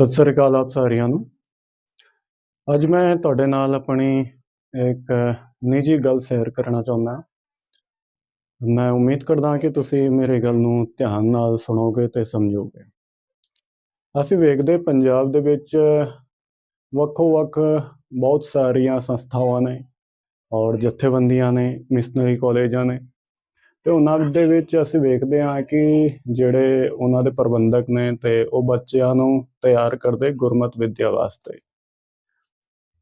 ਸਤਿ ਸ੍ਰੀ ਅਕਾਲ ਆਪ ਸਾਰਿਆਂ ਨੂੰ। ਅੱਜ ਮੈਂ ਤੁਹਾਡੇ ਨਾਲ ਆਪਣੀ ਇੱਕ ਨਿੱਜੀ ਗੱਲ ਸ਼ੇਅਰ ਕਰਨਾ ਚਾਹੁੰਦਾ ਮੈਂ ਉਮੀਦ ਕਰਦਾ ਕਿ ਤੁਸੀਂ ਮੇਰੇ ਗੱਲ ਨੂੰ ਧਿਆਨ ਨਾਲ ਸੁਣੋਗੇ ਤੇ ਸਮਝੋਗੇ। ਅਸੀਂ ਵੇਖਦੇ ਪੰਜਾਬ ਦੇ ਵਿੱਚ ਵੱਖੋ ਵੱਖ ਬਹੁਤ ਸਾਰੀਆਂ ਸੰਸਥਾਵਾਂ ਨੇ ਔਰ ਜਥੇਬੰਦੀਆਂ ਨੇ, ਮਿਸ਼ਨਰੀ ਕਾਲਜਾਂ ਨੇ। ਤੇ ਉਹਨਾਂ ਦੇ ਵਿੱਚ ਅਸੀਂ ਵੇਖਦੇ ਹਾਂ ਕਿ ਜਿਹੜੇ ਉਹਨਾਂ ਦੇ ਪ੍ਰਬੰਧਕ ਨੇ ਤੇ ਉਹ ਬੱਚਿਆਂ ਨੂੰ ਤਿਆਰ ਕਰਦੇ ਗੁਰਮਤ ਵਿੱਦਿਆ ਵਾਸਤੇ।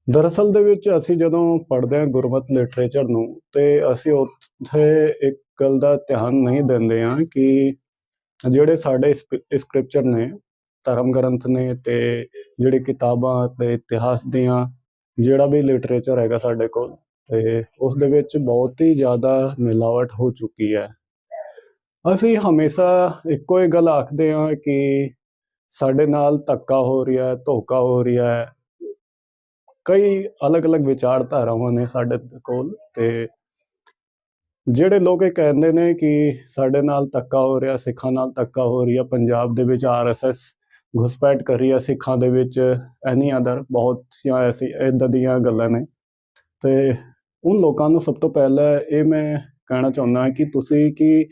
ਦਰਅਸਲ ਦੇ ਵਿੱਚ ਅਸੀਂ ਜਦੋਂ ਪੜ੍ਹਦੇ ਹਾਂ ਗੁਰਮਤ ਲਿਟਰੇਚਰ ਨੂੰ ਤੇ ਅਸੀਂ ਉੱਥੇ ਇੱਕ ਗੱਲ ਦਾ ਧਿਆਨ ਨਹੀਂ ਦਿੰਦੇ ਹਾਂ ਕਿ ਜਿਹੜੇ ਸਾਡੇ ਸਕ੍ਰਿਪਚਰ ਨੇ, ਧਰਮ ਗ੍ਰੰਥ ਨੇ ਤੇ ਜਿਹੜੀ ਕਿਤਾਬਾਂ ਤੇ ਇਤਿਹਾਸ ਦੀਆਂ, ਜਿਹੜਾ ਵੀ ਲਿਟਰੇਚਰ ਹੈਗਾ ਸਾਡੇ ਕੋਲ ਤੇ ਉਸ ਦੇ ਵਿੱਚ ਬਹੁਤ ਹੀ ਜ਼ਿਆਦਾ ਮਿਲਾਵਟ ਹੋ ਚੁੱਕੀ ਹੈ। ਅਸੀਂ ਹਮੇਸ਼ਾ ਇੱਕੋ ਹੀ ਗੱਲ ਆਖਦੇ ਹਾਂ ਕਿ ਸਾਡੇ ਨਾਲ ਧੱਕਾ ਹੋ ਰਿਹਾ ਹੈ, ਧੋਖਾ ਹੋ ਰਿਹਾ ਹੈ। ਕਈ ਅਲੱਗ-ਅਲੱਗ ਵਿਚਾਰਧਾਰਾਵਾਂ ਨੇ ਸਾਡੇ ਕੋਲ ਤੇ ਜਿਹੜੇ ਲੋਕ ਇਹ ਕਹਿੰਦੇ ਨੇ ਕਿ ਸਾਡੇ ਨਾਲ ਧੱਕਾ ਹੋ ਰਿਹਾ, ਸਿੱਖਾਂ ਨਾਲ ਧੱਕਾ ਹੋ ਰਿਹਾ ਪੰਜਾਬ ਦੇ ਵਿੱਚ ਆਰਐਸਐਸ ਘੁਸਪੈਠ ਕਰ ਰਹੀ ਹੈ, ਸਿੱਖਾਂ ਦੇ ਵਿੱਚ ਐਨੀ ਅਦਰ ਬਹੁਤ ਸੀਆਂ ਐਸੀ, ਇਦਾਂ ਦੀਆਂ ਗੱਲਾਂ ਨੇ। ਤੇ ਉਨ ਲੋਕਾਂ ਨੂੰ ਸਭ ਤੋਂ ਪਹਿਲਾਂ ਇਹ ਮੈਂ ਕਹਿਣਾ ਚਾਹੁੰਦਾ ਕਿ ਤੁਸੀਂ ਕਿ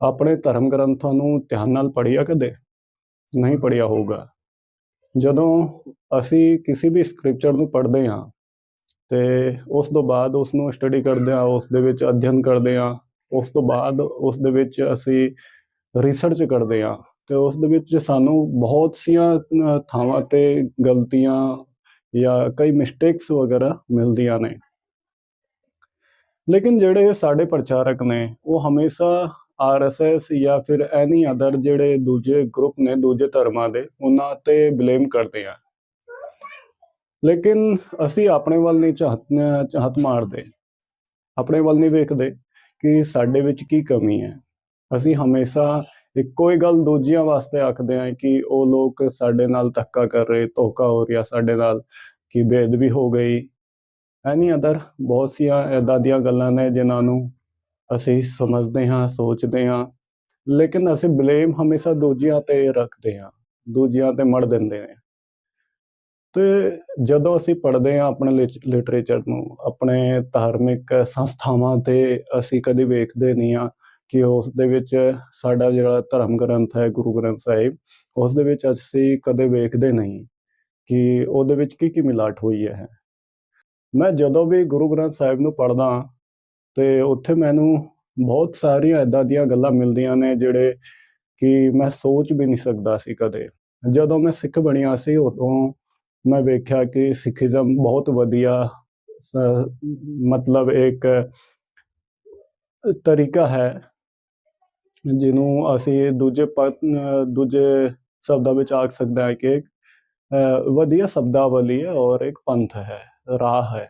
ਆਪਣੇ ਧਰਮ ਗ੍ਰੰਥਾਂ ਨੂੰ ਧਿਆਨ ਨਾਲ ਪੜ੍ਹਿਆ ਕਦੇ? ਨਹੀਂ ਪੜ੍ਹਿਆ ਹੋਊਗਾ। ਜਦੋਂ ਅਸੀਂ ਕਿਸੇ ਵੀ ਸਕ੍ਰਿਪਚਰ ਨੂੰ ਪੜ੍ਹਦੇ ਹਾਂ ਤੇ ਉਸ ਤੋਂ ਬਾਅਦ ਉਸ ਨੂੰ ਸਟੱਡੀ ਕਰਦੇ ਹਾਂ, ਉਸ ਦੇ ਵਿੱਚ ਅਧਿਐਨ ਕਰਦੇ ਹਾਂ, ਉਸ ਤੋਂ ਬਾਅਦ ਉਸ ਦੇ ਵਿੱਚ ਅਸੀਂ ਰਿਸਰਚ ਕਰਦੇ ਹਾਂ ਤੇ ਉਸ ਦੇ ਵਿੱਚ ਸਾਨੂੰ ਬਹੁਤ ਸੀਆਂ ਥਾਵਾਂ ਤੇ ਗਲਤੀਆਂ ਜਾਂ ਕਈ ਮਿਸਟੇਕਸ ਵਗੈਰਾ ਮਿਲਦੀਆਂ ਨੇ। ਲੇਕਿਨ ਜਿਹੜੇ ਸਾਡੇ ਪ੍ਰਚਾਰਕ ਨੇ, ਉਹ ਹਮੇਸ਼ਾ ਆਰਐਸਐਸ ਜਾਂ ਫਿਰ ਐਨੀ ਅਦਰ ਜਿਹੜੇ ਦੂਜੇ ਗਰੁੱਪ ਨੇ, ਦੂਜੇ ਧਰਮਾਂ ਦੇ, ਉਹਨਾਂ ਤੇ ਬਲੇਮ ਕਰਦੇ ਆ। ਲੇਕਿਨ ਅਸੀਂ ਆਪਣੇ ਵੱਲ ਨਹੀਂ ਚਾਹਤ ਚਾਹਤ ਮਾਰਦੇ। ਆਪਣੇ ਵੱਲ ਨਹੀਂ ਵੇਖਦੇ ਕਿ ਸਾਡੇ ਵਿੱਚ ਕੀ ਕਮੀ ਹੈ। ਅਸੀਂ ਹਮੇਸ਼ਾ ਇੱਕੋ ਹੀ ਗੱਲ ਦੂਜਿਆਂ ਵਾਸਤੇ ਆਖਦੇ ਆ ਕਿ ਉਹ ਲੋਕ ਸਾਡੇ ਨਾਲ ਧੱਕਾ ਕਰ ਰਹੇ, ਧੋਖਾ ਹੋ ਰਿਹਾ ਸਾਡੇ ਨਾਲ, ਕਿ ਬੇਦਬੀ ਹੋ ਗਈ। ਐਨੀ ਅਦਰ ਬਹੁਤ ਸੀਆਂ ਇਦਾਂ ਦੀਆਂ ਗੱਲਾਂ ਨੇ ਜਿਨ੍ਹਾਂ ਨੂੰ ਅਸੀਂ ਸਮਝਦੇ ਹਾਂ, ਸੋਚਦੇ ਹਾਂ, ਲੇਕਿਨ ਅਸੀਂ ਬਲੇਮ ਹਮੇਸ਼ਾ ਦੂਜਿਆਂ ਤੇ ਰੱਖਦੇ ਹਾਂ, ਦੂਜਿਆਂ ਤੇ ਮੜ ਦਿੰਦੇ ਨੇ। ਤੇ ਜਦੋਂ ਅਸੀਂ ਪੜ੍ਹਦੇ ਹਾਂ ਆਪਣੇ ਲਿਟਰੇਚਰ ਨੂੰ, ਆਪਣੇ ਧਾਰਮਿਕ ਸੰਸਥਾਵਾਂ ਤੇ ਅਸੀਂ ਕਦੇ ਵੇਖਦੇ ਨਹੀਂ ਆ ਕਿ ਉਸ ਦੇ ਵਿੱਚ ਸਾਡਾ ਜਿਹੜਾ ਧਰਮ ਗ੍ਰੰਥ ਹੈ, ਗੁਰੂ ਗ੍ਰੰਥ ਸਾਹਿਬ, ਉਸ ਦੇ ਵਿੱਚ ਅਸੀਂ ਕਦੇ ਵੇਖਦੇ ਨਹੀਂ ਕਿ ਉਹਦੇ ਵਿੱਚ ਕੀ ਕੀ ਮਿਲਾਟ ਹੋਈ ਹੈ। ਮੈਂ ਜਦੋਂ ਵੀ ਗੁਰੂ ਗ੍ਰੰਥ ਸਾਹਿਬ ਨੂੰ ਪੜ੍ਹਦਾ ਤੇ ਉੱਥੇ ਮੈਨੂੰ ਬਹੁਤ ਸਾਰੀਆਂ ਇਦਾਂ ਦੀਆਂ ਗੱਲਾਂ ਮਿਲਦੀਆਂ ਨੇ ਜਿਹੜੇ ਕਿ ਮੈਂ ਸੋਚ ਵੀ ਨਹੀਂ ਸਕਦਾ ਸੀ ਕਦੇ। ਜਦੋਂ ਮੈਂ ਸਿੱਖ ਬਣਿਆ ਸੀ ਉਦੋਂ ਮੈਂ ਵੇਖਿਆ ਕਿ ਸਿੱਖੀਜ਼ਮ ਬਹੁਤ ਵਧੀਆ ਮਤਲਬ ਇੱਕ ਤਰੀਕਾ ਹੈ ਜਿਹਨੂੰ ਅਸੀਂ ਦੂਜੇ ਦੂਜੇ ਸ਼ਬਦਾਂ ਵਿੱਚ ਆਖ ਸਕਦੇ ਹਾਂ ਕਿ ਵਧੀਆ ਸ਼ਬਦਾਵਲੀ ਹੈ ਔਰ ਇੱਕ ਪੰਥ ਹੈ। ਰਾਹ ਹੈ।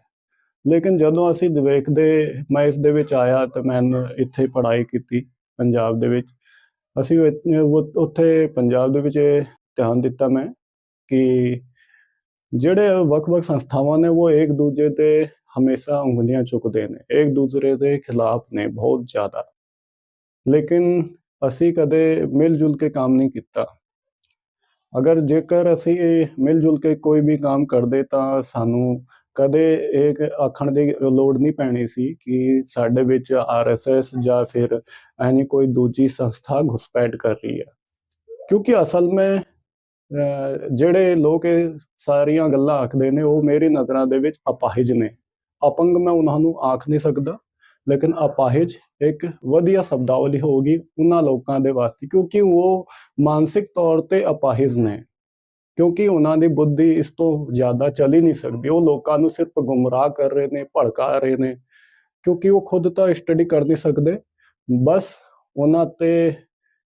ਲੇਕਿਨ ਜਦੋਂ ਅਸੀਂ ਵੇਖਦੇ ਮੈਂ ਇਸ ਦੇ ਵਿੱਚ ਆਇਆ ਤਾਂ ਮੈਂ ਇੱਥੇ ਪੜ੍ਹਾਈ ਕੀਤੀ ਪੰਜਾਬ ਦੇ ਵਿੱਚ। ਅਸੀਂ ਉੱਥੇ ਪੰਜਾਬ ਦੇ ਵਿੱਚ ਧਿਆਨ ਦਿੱਤਾ ਮੈਂ ਕਿ ਜਿਹੜੇ ਵੱਖ-ਵੱਖ ਸੰਸਥਾਵਾਂ ਨੇ ਉਹ ਇੱਕ ਦੂਜੇ ਤੇ ਹਮੇਸ਼ਾ ਉਂਗਲੀਆਂ ਚੁੱਕਦੇ ਨੇ। ਇੱਕ ਦੂਸਰੇ ਦੇ ਖਿਲਾਫ ਨੇ ਬਹੁਤ ਜ਼ਿਆਦਾ। ਲੇਕਿਨ ਅਸੀਂ ਕਦੇ ਮਿਲ ਜੁਲ ਕੇ ਕੰਮ ਨਹੀਂ ਕੀਤਾ। ਅਗਰ ਜੇਕਰ ਅਸੀਂ ਮਿਲ ਜੁਲ ਕੇ ਕੋਈ ਵੀ ਕੰਮ ਕਰਦੇ ਤਾਂ ਸਾਨੂੰ ਕਦੇ ਇਹ ਆਖਣ ਦੀ ਲੋੜ ਨਹੀਂ ਪੈਣੀ ਸੀ ਕਿ ਸਾਡੇ ਵਿੱਚ ਆਰਐਸਐਸ ਜਾਂ ਫਿਰ ਐਨੀ ਕੋਈ ਦੂਜੀ ਸੰਸਥਾ ਘੁਸਪੈਠ ਕਰ ਰਹੀ ਹੈ। ਕਿਉਂਕਿ ਅਸਲ ਵਿੱਚ ਜਿਹੜੇ ਲੋਕ ਇਹ ਸਾਰੀਆਂ ਗੱਲਾਂ ਆਖਦੇ ਨੇ, ਉਹ ਮੇਰੀ ਨਜ਼ਰਾਂ ਦੇ ਵਿੱਚ ਅਪਾਹਿਜ ਨੇ। ਅਪੰਗ ਮੈਂ ਉਹਨਾਂ ਨੂੰ ਆਖ ਨਹੀਂ ਸਕਦਾ, ਲੇਕਿਨ ਅਪਾਹਿਜ ਇੱਕ ਵਧੀਆ ਸ਼ਬਦਾਵਲੀ ਹੋਗੀ ਉਹਨਾਂ ਲੋਕਾਂ ਦੇ ਵਾਸਤੇ, ਕਿਉਂਕਿ ਉਹ ਮਾਨਸਿਕ ਤੌਰ ਤੇ ਅਪਾਹਿਜ ਨੇ। ਕਿਉਂਕਿ ਉਹਨਾਂ ਦੀ ਬੁੱਧੀ ਇਸ ਤੋਂ ਜ਼ਿਆਦਾ ਚੱਲ ਹੀ ਨਹੀਂ ਸਕਦੀ। ਉਹ ਲੋਕਾਂ ਨੂੰ ਸਿਰਫ ਗੁੰਮਰਾਹ ਕਰ ਰਹੇ ਨੇ, ਭੜਕਾ ਰਹੇ ਨੇ, ਕਿਉਂਕਿ ਉਹ ਖੁਦ ਤਾਂ ਸਟੱਡੀ ਕਰ ਨਹੀਂ ਸਕਦੇ। ਬਸ ਉਹਨਾਂ ਤੇ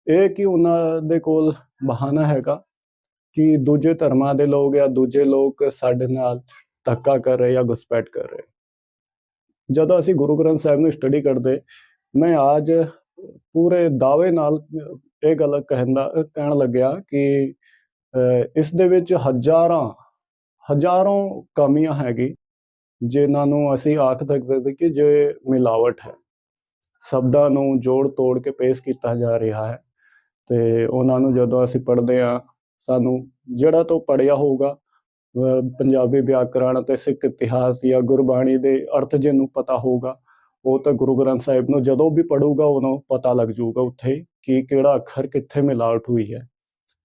ਇਹ ਕਿ ਉਹਨਾਂ ਦੇ ਕੋਲ ਬਹਾਨਾ ਹੈਗਾ ਕਿ ਦੂਜੇ ਧਰਮਾਂ ਦੇ ਲੋਕ ਜਾਂ ਦੂਜੇ ਲੋਕ ਸਾਡੇ ਨਾਲ ਧੱਕਾ ਕਰ ਰਹੇ ਜਾਂ ਘੁਸਪੈਠ ਕਰ ਰਹੇ। ਜਦੋਂ ਅਸੀਂ ਗੁਰੂ ਗ੍ਰੰਥ ਸਾਹਿਬ ਨੂੰ ਸਟੱਡੀ ਕਰਦੇ, ਮੈਂ ਅੱਜ ਪੂਰੇ ਦਾਅਵੇ ਨਾਲ ਇਹ ਗੱਲ ਕਹਿੰਦਾ ਕਹਿਣ ਲੱਗਿਆ ਕਿ ਇਸ ਦੇ ਵਿੱਚ ਹਜ਼ਾਰਾਂ ਹਜ਼ਾਰਾਂ ਕਮੀਆਂ ਹੈਗੀ, ਜਿਨ੍ਹਾਂ ਨੂੰ ਅਸੀਂ ਆਖ ਸਕਦੇ ਕਿ ਜੇ ਮਿਲਾਵਟ ਹੈ। ਸ਼ਬਦਾਂ ਨੂੰ ਜੋੜ ਤੋੜ ਕੇ ਪੇਸ਼ ਕੀਤਾ ਜਾ ਰਿਹਾ ਹੈ ਤੇ ਉਹਨਾਂ ਨੂੰ ਜਦੋਂ ਅਸੀਂ ਪੜ੍ਹਦੇ ਆ ਸਾਨੂੰ ਜਿਹੜਾ ਤੋਂ ਪੜਿਆ ਹੋਊਗਾ ਪੰਜਾਬੀ ਵਿਆਕਰਣ ਅਤੇ ਸਿੱਖ ਇਤਿਹਾਸ ਜਾਂ ਗੁਰਬਾਣੀ ਦੇ ਅਰਥ ਜਿਹਨੂੰ ਪਤਾ ਹੋਊਗਾ, ਉਹ ਤਾਂ ਗੁਰੂ ਗ੍ਰੰਥ ਸਾਹਿਬ ਨੂੰ ਜਦੋਂ ਵੀ ਪੜੂਗਾ ਉਹਨੂੰ ਪਤਾ ਲੱਗ ਜਾਊਗਾ ਉੱਥੇ ਕਿ ਕਿਹੜਾ ਅੱਖਰ ਕਿੱਥੇ ਮਿਲਾਵਟ ਹੋਈ ਹੈ।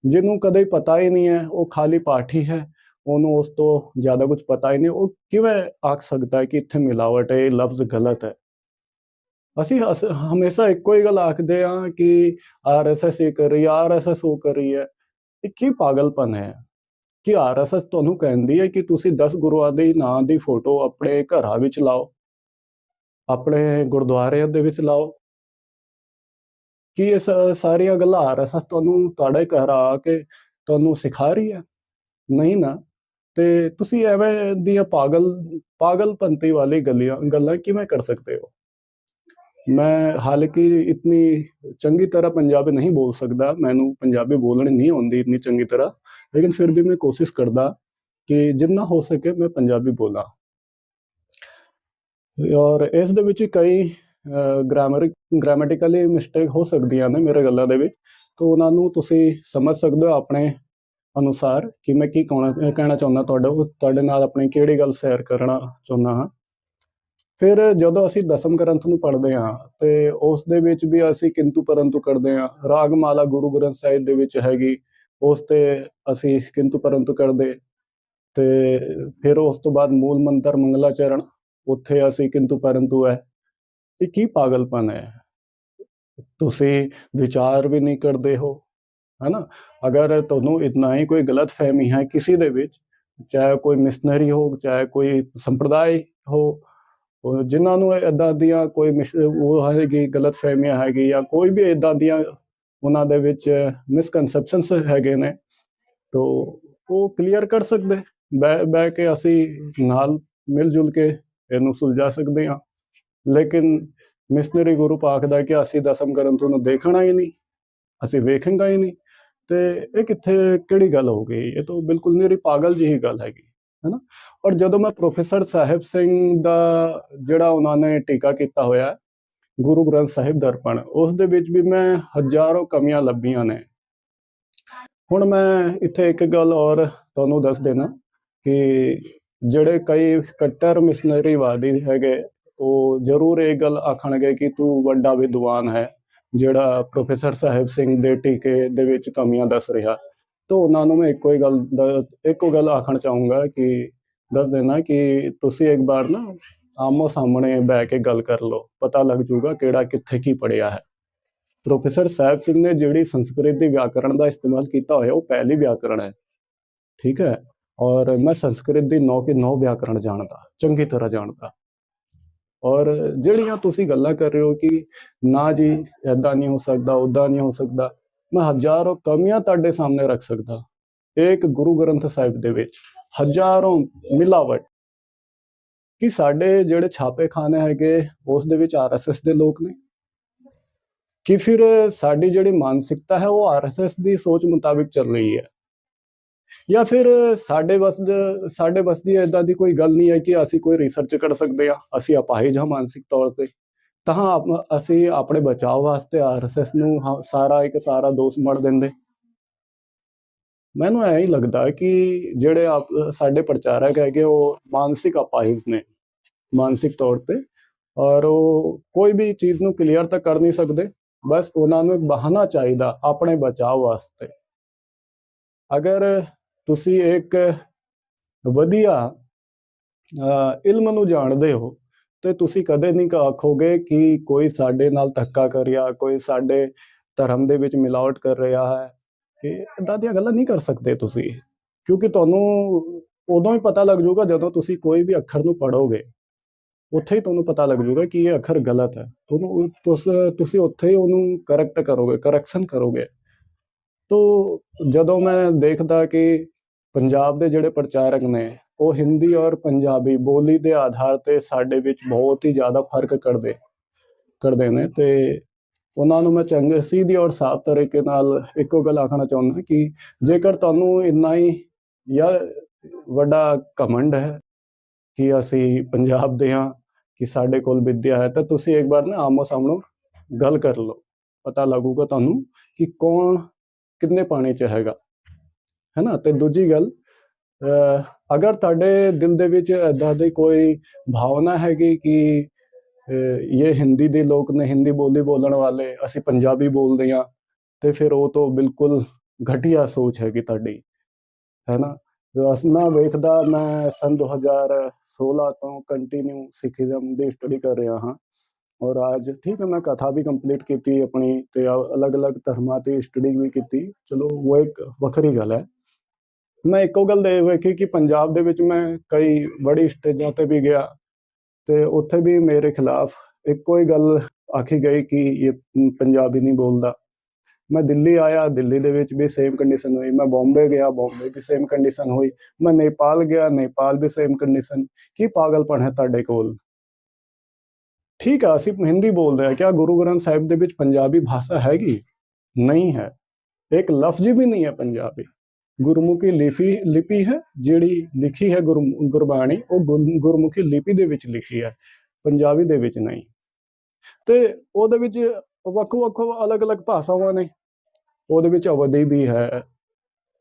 ਜਿਹਨੂੰ ਕਦੇ ਪਤਾ ਹੀ ਨਹੀਂ ਹੈ, ਉਹ ਖਾਲੀ ਪਾਠੀ ਹੈ ਉਹਨੂੰ ਉਸ ਤੋਂ ਜ਼ਿਆਦਾ ਕੁਝ ਪਤਾ ਹੀ ਨਹੀਂ, ਉਹ ਕਿਵੇਂ ਆਖ ਸਕਦਾ ਹੈ ਕਿ ਇੱਥੇ ਮਿਲਾਵਟ ਹੈ, ਇਹ ਲਫ਼ਜ਼ ਗਲਤ ਹੈ? ਅਸੀਂ ਹਮੇਸ਼ਾ ਇੱਕੋ ਹੀ ਗੱਲ ਆਖਦੇ ਹਾਂ ਕਿ ਆਰਐਸਐਸ ਇਹ ਕਰ ਰਹੀ ਹੈ ਆਰਐਸਐਸ ਉਹ ਕਰ ਰਹੀ ਹੈ। ਇਹ ਕੀ ਪਾਗਲਪਨ ਹੈ? ਕਿ ਆਰਐਸਐਸ ਤੁਹਾਨੂੰ ਕਹਿੰਦੀ ਹੈ ਕਿ ਤੁਸੀਂ 10 ਗੁਰੂਆਂ ਦੇ ਨਾਂ ਦੀ ਫੋਟੋ ਆਪਣੇ ਘਰਾਂ ਵਿੱਚ ਲਾਓ, ਆਪਣੇ ਗੁਰਦੁਆਰਿਆਂ ਦੇ ਵਿੱਚ ਲਾਓ ਕੀ ਇਹ ਸਾਰੀਆਂ ਗੱਲਾਂ ਆਰਐਸਐਸ ਤੁਹਾਨੂੰ ਤੁਹਾਡੇ ਘਰ ਆ ਕੇ ਤੁਹਾਨੂੰ ਸਿਖਾ ਰਹੀ ਹੈ। ਨਹੀਂ ਨਾ। ਤੇ ਤੁਸੀਂ ਐਵੇਂ ਦੀਆਂ ਪਾਗਲ ਪਾਗਲਪੰਤੀ ਵਾਲੀ ਗੱਲਾਂ ਗੱਲਾਂ ਕਿਵੇਂ ਕਰ ਸਕਦੇ ਹੋ? ਮੈਂ ਹਾਲਾਂਕਿ ਇਤਨੀ ਚੰਗੀ ਤਰ੍ਹਾਂ ਪੰਜਾਬੀ ਨਹੀਂ ਬੋਲ ਸਕਦਾ। ਮੈਨੂੰ ਪੰਜਾਬੀ ਬੋਲਣੀ ਨਹੀਂ ਆਉਂਦੀ ਇਤਨੀ ਚੰਗੀ ਤਰ੍ਹਾਂ। ਲੇਕਿਨ ਫਿਰ ਵੀ ਮੈਂ ਕੋਸ਼ਿਸ਼ ਕਰਦਾ ਕਿ ਜਿੰਨਾ ਹੋ ਸਕੇ ਮੈਂ ਪੰਜਾਬੀ ਬੋਲਾਂ। ਔਰ ਇਸ ਦੇ ਵਿੱਚ ਕਈ ਗ੍ਰਾਮਰ ਗ੍ਰਾਮੈਟਿਕਲੀ ਮਿਸਟੇਕ ਹੋ ਸਕਦੀਆਂ ਨੇ ਮੇਰੇ ਗੱਲਾਂ ਦੇ ਵਿੱਚ। ਤਾਂ ਉਹਨਾਂ ਨੂੰ ਤੁਸੀਂ ਸਮਝ ਸਕਦੇ ਹੋ ਆਪਣੇ ਅਨੁਸਾਰ ਕਿ ਮੈਂ ਕੀ ਕਹਿਣਾ ਕਹਿਣਾ ਚਾਹੁੰਦਾ ਤੁਹਾਡੇ ਤੁਹਾਡੇ ਨਾਲ ਆਪਣੀ ਕਿਹੜੀ ਗੱਲ ਸ਼ੇਅਰ ਕਰਨਾ ਚਾਹੁੰਦਾ ਹਾਂ। ਫਿਰ ਜਦੋਂ ਅਸੀਂ ਦਸਮ ਗ੍ਰੰਥ ਨੂੰ ਪੜ੍ਹਦੇ ਹਾਂ ਤੇ ਉਸ ਦੇ ਵਿੱਚ ਵੀ ਅਸੀਂ ਕਿੰਤੂ ਪਰੰਤੂ ਕਰਦੇ ਹਾਂ। ਰਾਗਮਾਲਾ ਗੁਰੂ ਗ੍ਰੰਥ ਸਾਹਿਬ ਦੇ ਵਿੱਚ ਹੈਗੀ। ਉਸ ਤੇ ਅਸੀਂ ਕਿੰਤੂ ਪਰੰਤੂ ਕਰਦੇ। ਤੇ ਫਿਰ ਉਸ ਤੋਂ ਬਾਅਦ ਮੂਲ ਮੰਤਰ ਮੰਗਲਾਚਰਨ ਉੱਥੇ ਅਸੀਂ ਕਿੰਤੂ ਪਰੰਤੂ ਹੈ। ਇਹ ਕੀ ਪਾਗਲਪਨ ਹੈ? ਤੁਸੀਂ ਵਿਚਾਰ ਵੀ ਨਹੀਂ ਕਰਦੇ ਹੋ, ਹੈਨਾ? ਅਗਰ ਤੁਹਾਨੂੰ ਇਤਨਾ ਹੀ ਕੋਈ ਗਲਤ ਫਹਿਮੀ ਹੈ ਕਿਸੇ ਦੇ ਵਿੱਚ, ਚਾਹੇ ਕੋਈ ਮਿਸ਼ਨਰੀ ਹੋ, ਚਾਹੇ ਕੋਈ ਸੰਪਰਦਾਇ ਹੋ, ਉਹ ਜਿਨ੍ਹਾਂ ਨੂੰ ਇਦਾਂ ਦੀਆਂ ਕੋਈ ਮਿਸ਼- ਉਹ ਹੈਗੀ ਗਲਤ ਫਹਿਮੀਆਂ ਹੈਗੀ ਜਾਂ ਕੋਈ ਵੀ ਇਦਾਂ ਦੀਆਂ ਉਹਨਾਂ ਦੇ ਵਿੱਚ ਮਿਸਕਨਸੈਪਸ਼ਨਸ ਹੈਗੇ ਨੇ, ਤੋ ਉਹ ਕਲੀਅਰ ਕਰ ਸਕਦੇ? ਬਹਿ ਬਹਿ ਕੇ ਅਸੀਂ ਨਾਲ ਮਿਲ ਜੁਲ ਕੇ ਇਹਨੂੰ ਸੁਲਝਾ ਸਕਦੇ ਹਾਂ। ਲੇਕਿਨ ਮਿਸ਼ਨਰੀ ਗੁਰੂ ਪਾਕ ਦਾ ਕਿ ਅਸੀਂ ਦਸਮ ਕਰਨ ਨੂੰ ਦੇਖਣਾ ਹੀ ਨਹੀਂ, ਅਸੀਂ ਵੇਖਾਂਗਾ ਹੀ ਨਹੀਂ। ਤੇ ਇਹ ਕਿੱਥੇ, ਕਿਹੜੀ ਗੱਲ ਹੋ ਗਈ? ਇਹ ਤਾਂ ਬਿਲਕੁਲ ਮੇਰੀ ਪਾਗਲ ਜਿਹੀ ਗੱਲ ਹੈਗੀ, ਹੈਨਾ? ਔਰ ਜਦੋਂ ਮੈਂ ਪ੍ਰੋਫੈਸਰ ਸਾਹਿਬ ਸਿੰਘ ਦਾ ਜਿਹੜਾ ਉਹਨਾਂ ਨੇ ਟੀਕਾ ਕੀਤਾ ਹੋਇਆ, ਗੁਰੂ ਗ੍ਰੰਥ ਸਾਹਿਬ ਦਰਪਣ, ਉਸ ਦੇ ਵਿੱਚ ਵੀ ਮੈਂ ਹਜ਼ਾਰਾਂ ਕਮੀਆਂ ਲੱਭੀਆਂ ਨੇ। ਹੁਣ ਮੈਂ ਇੱਥੇ ਇੱਕ ਗੱਲ ਔਰ ਤੁਹਾਨੂੰ ਦੱਸ ਦੇਣਾ ਕਿ ਜਿਹੜੇ ਕਈ ਕੱਟਰ ਮਿਸ਼ਨਰੀਵਾਦੀ ਹੈਗੇ ਉਹ ਜ਼ਰੂਰ ਇਹ ਗੱਲ ਆਖਣਗੇ ਕਿ ਤੂੰ ਵੱਡਾ ਵਿਦਵਾਨ ਹੈ, ਜਿਹੜਾ ਪ੍ਰੋਫੈਸਰ ਸਾਹਿਬ ਸਿੰਘ ਦੇ ਟੀਕੇ ਦੇ ਵਿੱਚ ਕਮੀਆਂ ਦੱਸ ਰਿਹਾ। ਤਾਂ ਉਹਨਾਂ ਨੂੰ ਮੈਂ ਇੱਕੋ ਹੀ ਗੱਲ ਇੱਕੋ ਗੱਲ ਆਖਣ ਚਾਹੂੰਗਾ ਕਿ ਦੱਸ ਦੇਣਾ ਕਿ ਤੁਸੀਂ ਇੱਕ ਵਾਰ ਨਾ ਆਮੋ ਸਾਹਮਣੇ ਬਹਿ ਕੇ ਗੱਲ ਕਰ ਲਓ, ਪਤਾ ਲੱਗ ਜੂਗਾ ਕਿਹੜਾ ਕਿੱਥੇ ਕੀ ਪੜਿਆ ਹੈ। ਪ੍ਰੋਫੈਸਰ ਸਾਹਿਬ ਸਿੰਘ ਨੇ ਜਿਹੜੀ ਸੰਸਕ੍ਰਿਤ ਦੀ ਵਿਆਕਰਣ ਦਾ ਇਸਤੇਮਾਲ ਕੀਤਾ ਹੋਇਆ, ਉਹ ਪਹਿਲੀ ਵਿਆਕਰਣ ਹੈ। ਠੀਕ ਹੈ? ਔਰ ਮੈਂ ਸੰਸਕ੍ਰਿਤ ਦੀ ਨੌ ਕੇ ਨੌ ਵਿਆਕਰਣ ਜਾਣਦਾ, ਚੰਗੀ ਤਰ੍ਹਾਂ ਜਾਣਦਾ। ਔਰ ਜਿਹੜੀਆਂ ਤੁਸੀਂ ਗੱਲਾਂ ਕਰ ਰਹੇ ਹੋ ਕਿ ਨਾ ਜੀ ਐਦਾਂ ਨਹੀਂ ਹੋ ਸਕਦਾ ਉਦਾਂ ਨਹੀਂ ਹੋ ਸਕਦਾ, ਮੈਂ ਹਜ਼ਾਰਾਂ ਕਮੀਆਂ ਤੁਹਾਡੇ ਸਾਹਮਣੇ ਰੱਖ ਸਕਦਾ। ਇੱਕ ਗੁਰੂ ਗ੍ਰੰਥ ਸਾਹਿਬ ਦੇ ਵਿੱਚ ਹਜ਼ਾਰਾਂ ਮਿਲਾਵਟ ਕਿ ਸਾਡੇ ਜਿਹੜੇ ਛਾਪੇਖਾਨੇ ਹੈਗੇ, ਉਸ ਦੇ ਵਿੱਚ ਆਰਐਸਐਸ ਦੇ ਲੋਕ ਨੇ। ਕਿ ਫਿਰ ਸਾਡੀ ਜਿਹੜੀ ਮਾਨਸਿਕਤਾ ਹੈ, ਉਹ ਆਰਐਸਐਸ ਦੀ ਸੋਚ ਮੁਤਾਬਿਕ ਚੱਲ ਰਹੀ ਹੈ। ਜਾਂ ਫਿਰ ਸਾਡੇ ਵਸ ਸਾਡੇ ਵਸ ਦੀ ਇਦਾਂ ਦੀ ਕੋਈ ਗੱਲ ਨਹੀਂ ਹੈ ਕਿ ਅਸੀਂ ਕੋਈ ਰਿਸਰਚ ਕਰ ਸਕਦੇ ਆ ਅਸੀਂ ਅਪਾਹਿਜ ਹਾਂ ਮਾਨਸਿਕ ਤੌਰ ਤੇ। ਤਾਂ ਆਪ- ਅਸੀਂ ਆਪਣੇ ਬਚਾਅ ਵਾਸਤੇ ਆਰਐਸਐਸ ਨੂੰ ਹ- ਸਾਰਾ ਇੱਕ ਸਾਰਾ ਦੋਸ਼ ਮੜ ਦਿੰਦੇ। ਮੈਨੂੰ ਐਂ ਹੀ ਲੱਗਦਾ ਕਿ ਜਿਹੜੇ ਆਪ, ਸਾਡੇ ਪ੍ਰਚਾਰਕ ਹੈਗੇ, ਉਹ ਮਾਨਸਿਕ ਅਪਾਹਿਜ ਨੇ, ਮਾਨਸਿਕ ਤੌਰ ਤੇ। ਔਰ ਉਹ ਕੋਈ ਵੀ ਚੀਜ਼ ਨੂੰ ਕਲੀਅਰ ਤਾਂ ਕਰ ਨਹੀਂ ਸਕਦੇ, ਬਸ ਉਹਨਾਂ ਨੂੰ ਇੱਕ ਬਹਾਨਾ ਚਾਹੀਦਾ ਆਪਣੇ ਬਚਾਅ ਵਾਸਤੇ। ਅਗਰ ਤੁਸੀਂ ਇੱਕ ਵਧੀਆ ਅ, ਇਲਮ ਨੂੰ ਜਾਣਦੇ ਹੋ ਤੇ ਤੁਸੀਂ ਕਦੇ ਨਹੀਂ ਆਖੋਗੇ ਕਿ ਕੋਈ ਸਾਡੇ ਨਾਲ ਧੱਕਾ ਕਰ ਰਿਹਾ ਕੋਈ ਸਾਡੇ ਧਰਮ ਦੇ ਵਿੱਚ ਮਿਲਾਵਟ ਕਰ ਰਿਹਾ ਹੈ ਤੇ ਇਦਾਂ ਦੀਆਂ ਗੱਲਾਂ ਨਹੀਂ ਕਰ ਸਕਦੇ ਤੁਸੀਂ? ਕਿਉਂਕਿ ਤੁਹਾਨੂੰ ਉਦੋਂ ਹੀ ਪਤਾ ਲੱਗ ਜਾਊਗਾ ਜਦੋਂ ਤੁਸੀਂ ਕੋਈ ਵੀ ਅੱਖਰ ਨੂੰ ਪੜੋਗੇ ਉੱਥੇ ਹੀ ਤੁਹਾਨੂੰ ਪਤਾ ਲੱਗ ਜਾਊਗਾ ਕਿ ਇਹ ਅੱਖਰ ਗਲਤ ਹੈ। ਤੁਹਾਨੂੰ ਤੁਸ- ਤੁਸੀਂ ਉੱਥੇ ਹੀ ਉਹਨੂੰ ਕਰੈਕਟ ਕਰੋਗੇ ਕਰੈਕਸ਼ਨ ਕਰੋਗੇ। ਤੋ ਜਦੋਂ ਮੈਂ ਦੇਖਦਾ ਕਿ ਪੰਜਾਬ ਦੇ ਜਿਹੜੇ ਪ੍ਰਚਾਰਕ ਨੇ, ਉਹ ਹਿੰਦੀ ਔਰ ਪੰਜਾਬੀ ਬੋਲੀ ਦੇ ਆਧਾਰ ਤੇ ਸਾਡੇ ਵਿੱਚ ਬਹੁਤ ਹੀ ਜ਼ਿਆਦਾ ਫ਼ਰਕ ਕਰਦੇ ਕਰਦੇ ਨੇ ਤੇ ਉਹਨਾਂ ਨੂੰ ਮੈਂ ਚੰਗੇ ਸਿੱਧੀ ਔਰ ਸਾਫ਼ ਤਰੀਕੇ ਨਾਲ ਇੱਕੋ ਗੱਲ ਆਖਣਾ ਚਾਹੁੰਦਾ ਕਿ ਜੇਕਰ ਤੁਹਾਨੂੰ ਇੰਨਾ ਹੀ ਜਾਂ ਵੱਡਾ ਘਮੰਡ ਹੈ ਕਿ ਅਸੀਂ ਪੰਜਾਬ ਦੇ ਹਾਂ, ਕਿ ਸਾਡੇ ਕੋਲ ਵਿੱਦਿਆ ਹੈ, ਤਾਂ ਤੁਸੀਂ ਇੱਕ ਵਾਰ ਨਾ ਆਮੋ ਸਾਹਮਣੇ ਗੱਲ ਕਰ ਲਓ। ਪਤਾ ਲੱਗੂਗਾ ਤੁਹਾਨੂੰ ਕਿ ਕੌਣ ਕਿੰਨੇ ਪਾਣੀ 'ਚ ਹੈਗਾ। ਹੈ ਨਾ ਤੇ ਦੂਜੀ ਗੱਲ ਅਗਰ ਤੁਹਾਡੇ ਦਿਲ ਦੇ ਵਿੱਚ ਇਦਾਂ ਦੀ ਕੋਈ ਭਾਵਨਾ ਹੈਗੀ ਕਿ ਅਹ, ਇਹ ਹਿੰਦੀ ਦੇ ਲੋਕ ਨੇ ਹਿੰਦੀ ਬੋਲੀ ਬੋਲਣ ਵਾਲੇ ਅਸੀਂ ਪੰਜਾਬੀ ਬੋਲਦੇ ਹਾਂ ਤੇ ਫਿਰ ਉਹ ਤੋਂ ਬਿਲਕੁਲ ਘਟੀਆ ਸੋਚ ਹੈਗੀ ਤੁਹਾਡੀ। ਹੈ ਨਾ ਮੈਂ ਵੇਖਦਾ ਮੈਂ ਸਨ 2016 ਤੋਂ ਕੰਟੀਨਿਊ ਸਿੱਖੀਜ਼ਮ ਦੀ ਸਟੱਡੀ ਕਰ ਰਿਹਾ ਹਾਂ। ਔਰ ਅੱਜ ਠੀਕ ਹੈ, ਮੈਂ ਕਥਾ ਵੀ ਕੰਪਲੀਟ ਕੀਤੀ ਆਪਣੀ ਤੇ ਅਲੱਗ-ਅਲੱਗ ਧਰਮਾਂ 'ਤੇ ਸਟੱਡੀ ਵੀ ਕੀਤੀ। ਚਲੋ, ਉਹ ਇੱਕ ਵੱਖਰੀ ਗੱਲ ਹੈ। ਮੈਂ ਇੱਕੋ ਗੱਲ ਦੇ ਵੇਖੀ ਕਿ ਪੰਜਾਬ ਦੇ ਵਿੱਚ ਮੈਂ ਕਈ ਬੜੀ ਸਟੇਜਾਂ ਤੇ ਵੀ ਗਿਆ ਤੇ ਉੱਥੇ ਵੀ ਮੇਰੇ ਖਿਲਾਫ ਇੱਕੋ ਹੀ ਗੱਲ ਆਖੀ ਗਈ ਕਿ ਇਹ ਪੰਜਾਬੀ ਨਹੀਂ ਬੋਲਦਾ। ਮੈਂ ਦਿੱਲੀ ਆਇਆ, ਦਿੱਲੀ ਦੇ ਵਿੱਚ ਵੀ ਸੇਮ ਕੰਡੀਸ਼ਨ ਹੋਈ। ਮੈਂ ਬੰਬੇ ਗਿਆ ਬੰਬੇ ਵੀ ਸੇਮ ਕੰਡੀਸ਼ਨ ਹੋਈ। ਮੈਂ ਨੇਪਾਲ ਗਿਆ, ਨੇਪਾਲ ਵੀ ਸੇਮ ਕੰਡੀਸ਼ਨ ਕੀ ਪਾਗਲਪਣ ਹੈ ਤੁਹਾਡੇ ਕੋਲ? ਠੀਕ ਆ, ਅਸੀਂ ਹਿੰਦੀ ਬੋਲਦੇ ਹਾਂ। ਕਿਆ ਗੁਰੂ ਗ੍ਰੰਥ ਸਾਹਿਬ ਦੇ ਵਿੱਚ ਪੰਜਾਬੀ ਭਾਸ਼ਾ ਹੈਗੀ? ਨਹੀਂ ਹੈ। ਇੱਕ ਲਫ਼ਜ਼ ਵੀ ਨਹੀਂ ਹੈ ਪੰਜਾਬੀ। ਗੁਰਮੁਖੀ ਲਿਪੀ ਲਿਪੀ ਹੈ, ਜਿਹੜੀ ਲਿਖੀ ਹੈ ਗੁਰਮ- ਗੁਰਬਾਣੀ, ਉਹ ਗੁਰ- ਗੁਰਮੁਖੀ ਲਿਪੀ ਦੇ ਵਿੱਚ ਲਿਖੀ ਹੈ। ਪੰਜਾਬੀ ਦੇ ਵਿੱਚ ਨਹੀਂ। ਤੇ ਉਹਦੇ ਵਿੱਚ ਵੱਖੋ ਵੱਖ ਅਲੱਗ-ਅਲੱਗ ਭਾਸ਼ਾਵਾਂ ਨੇ। ਉਹਦੇ ਵਿੱਚ ਅਵਧੀ ਵੀ ਹੈ।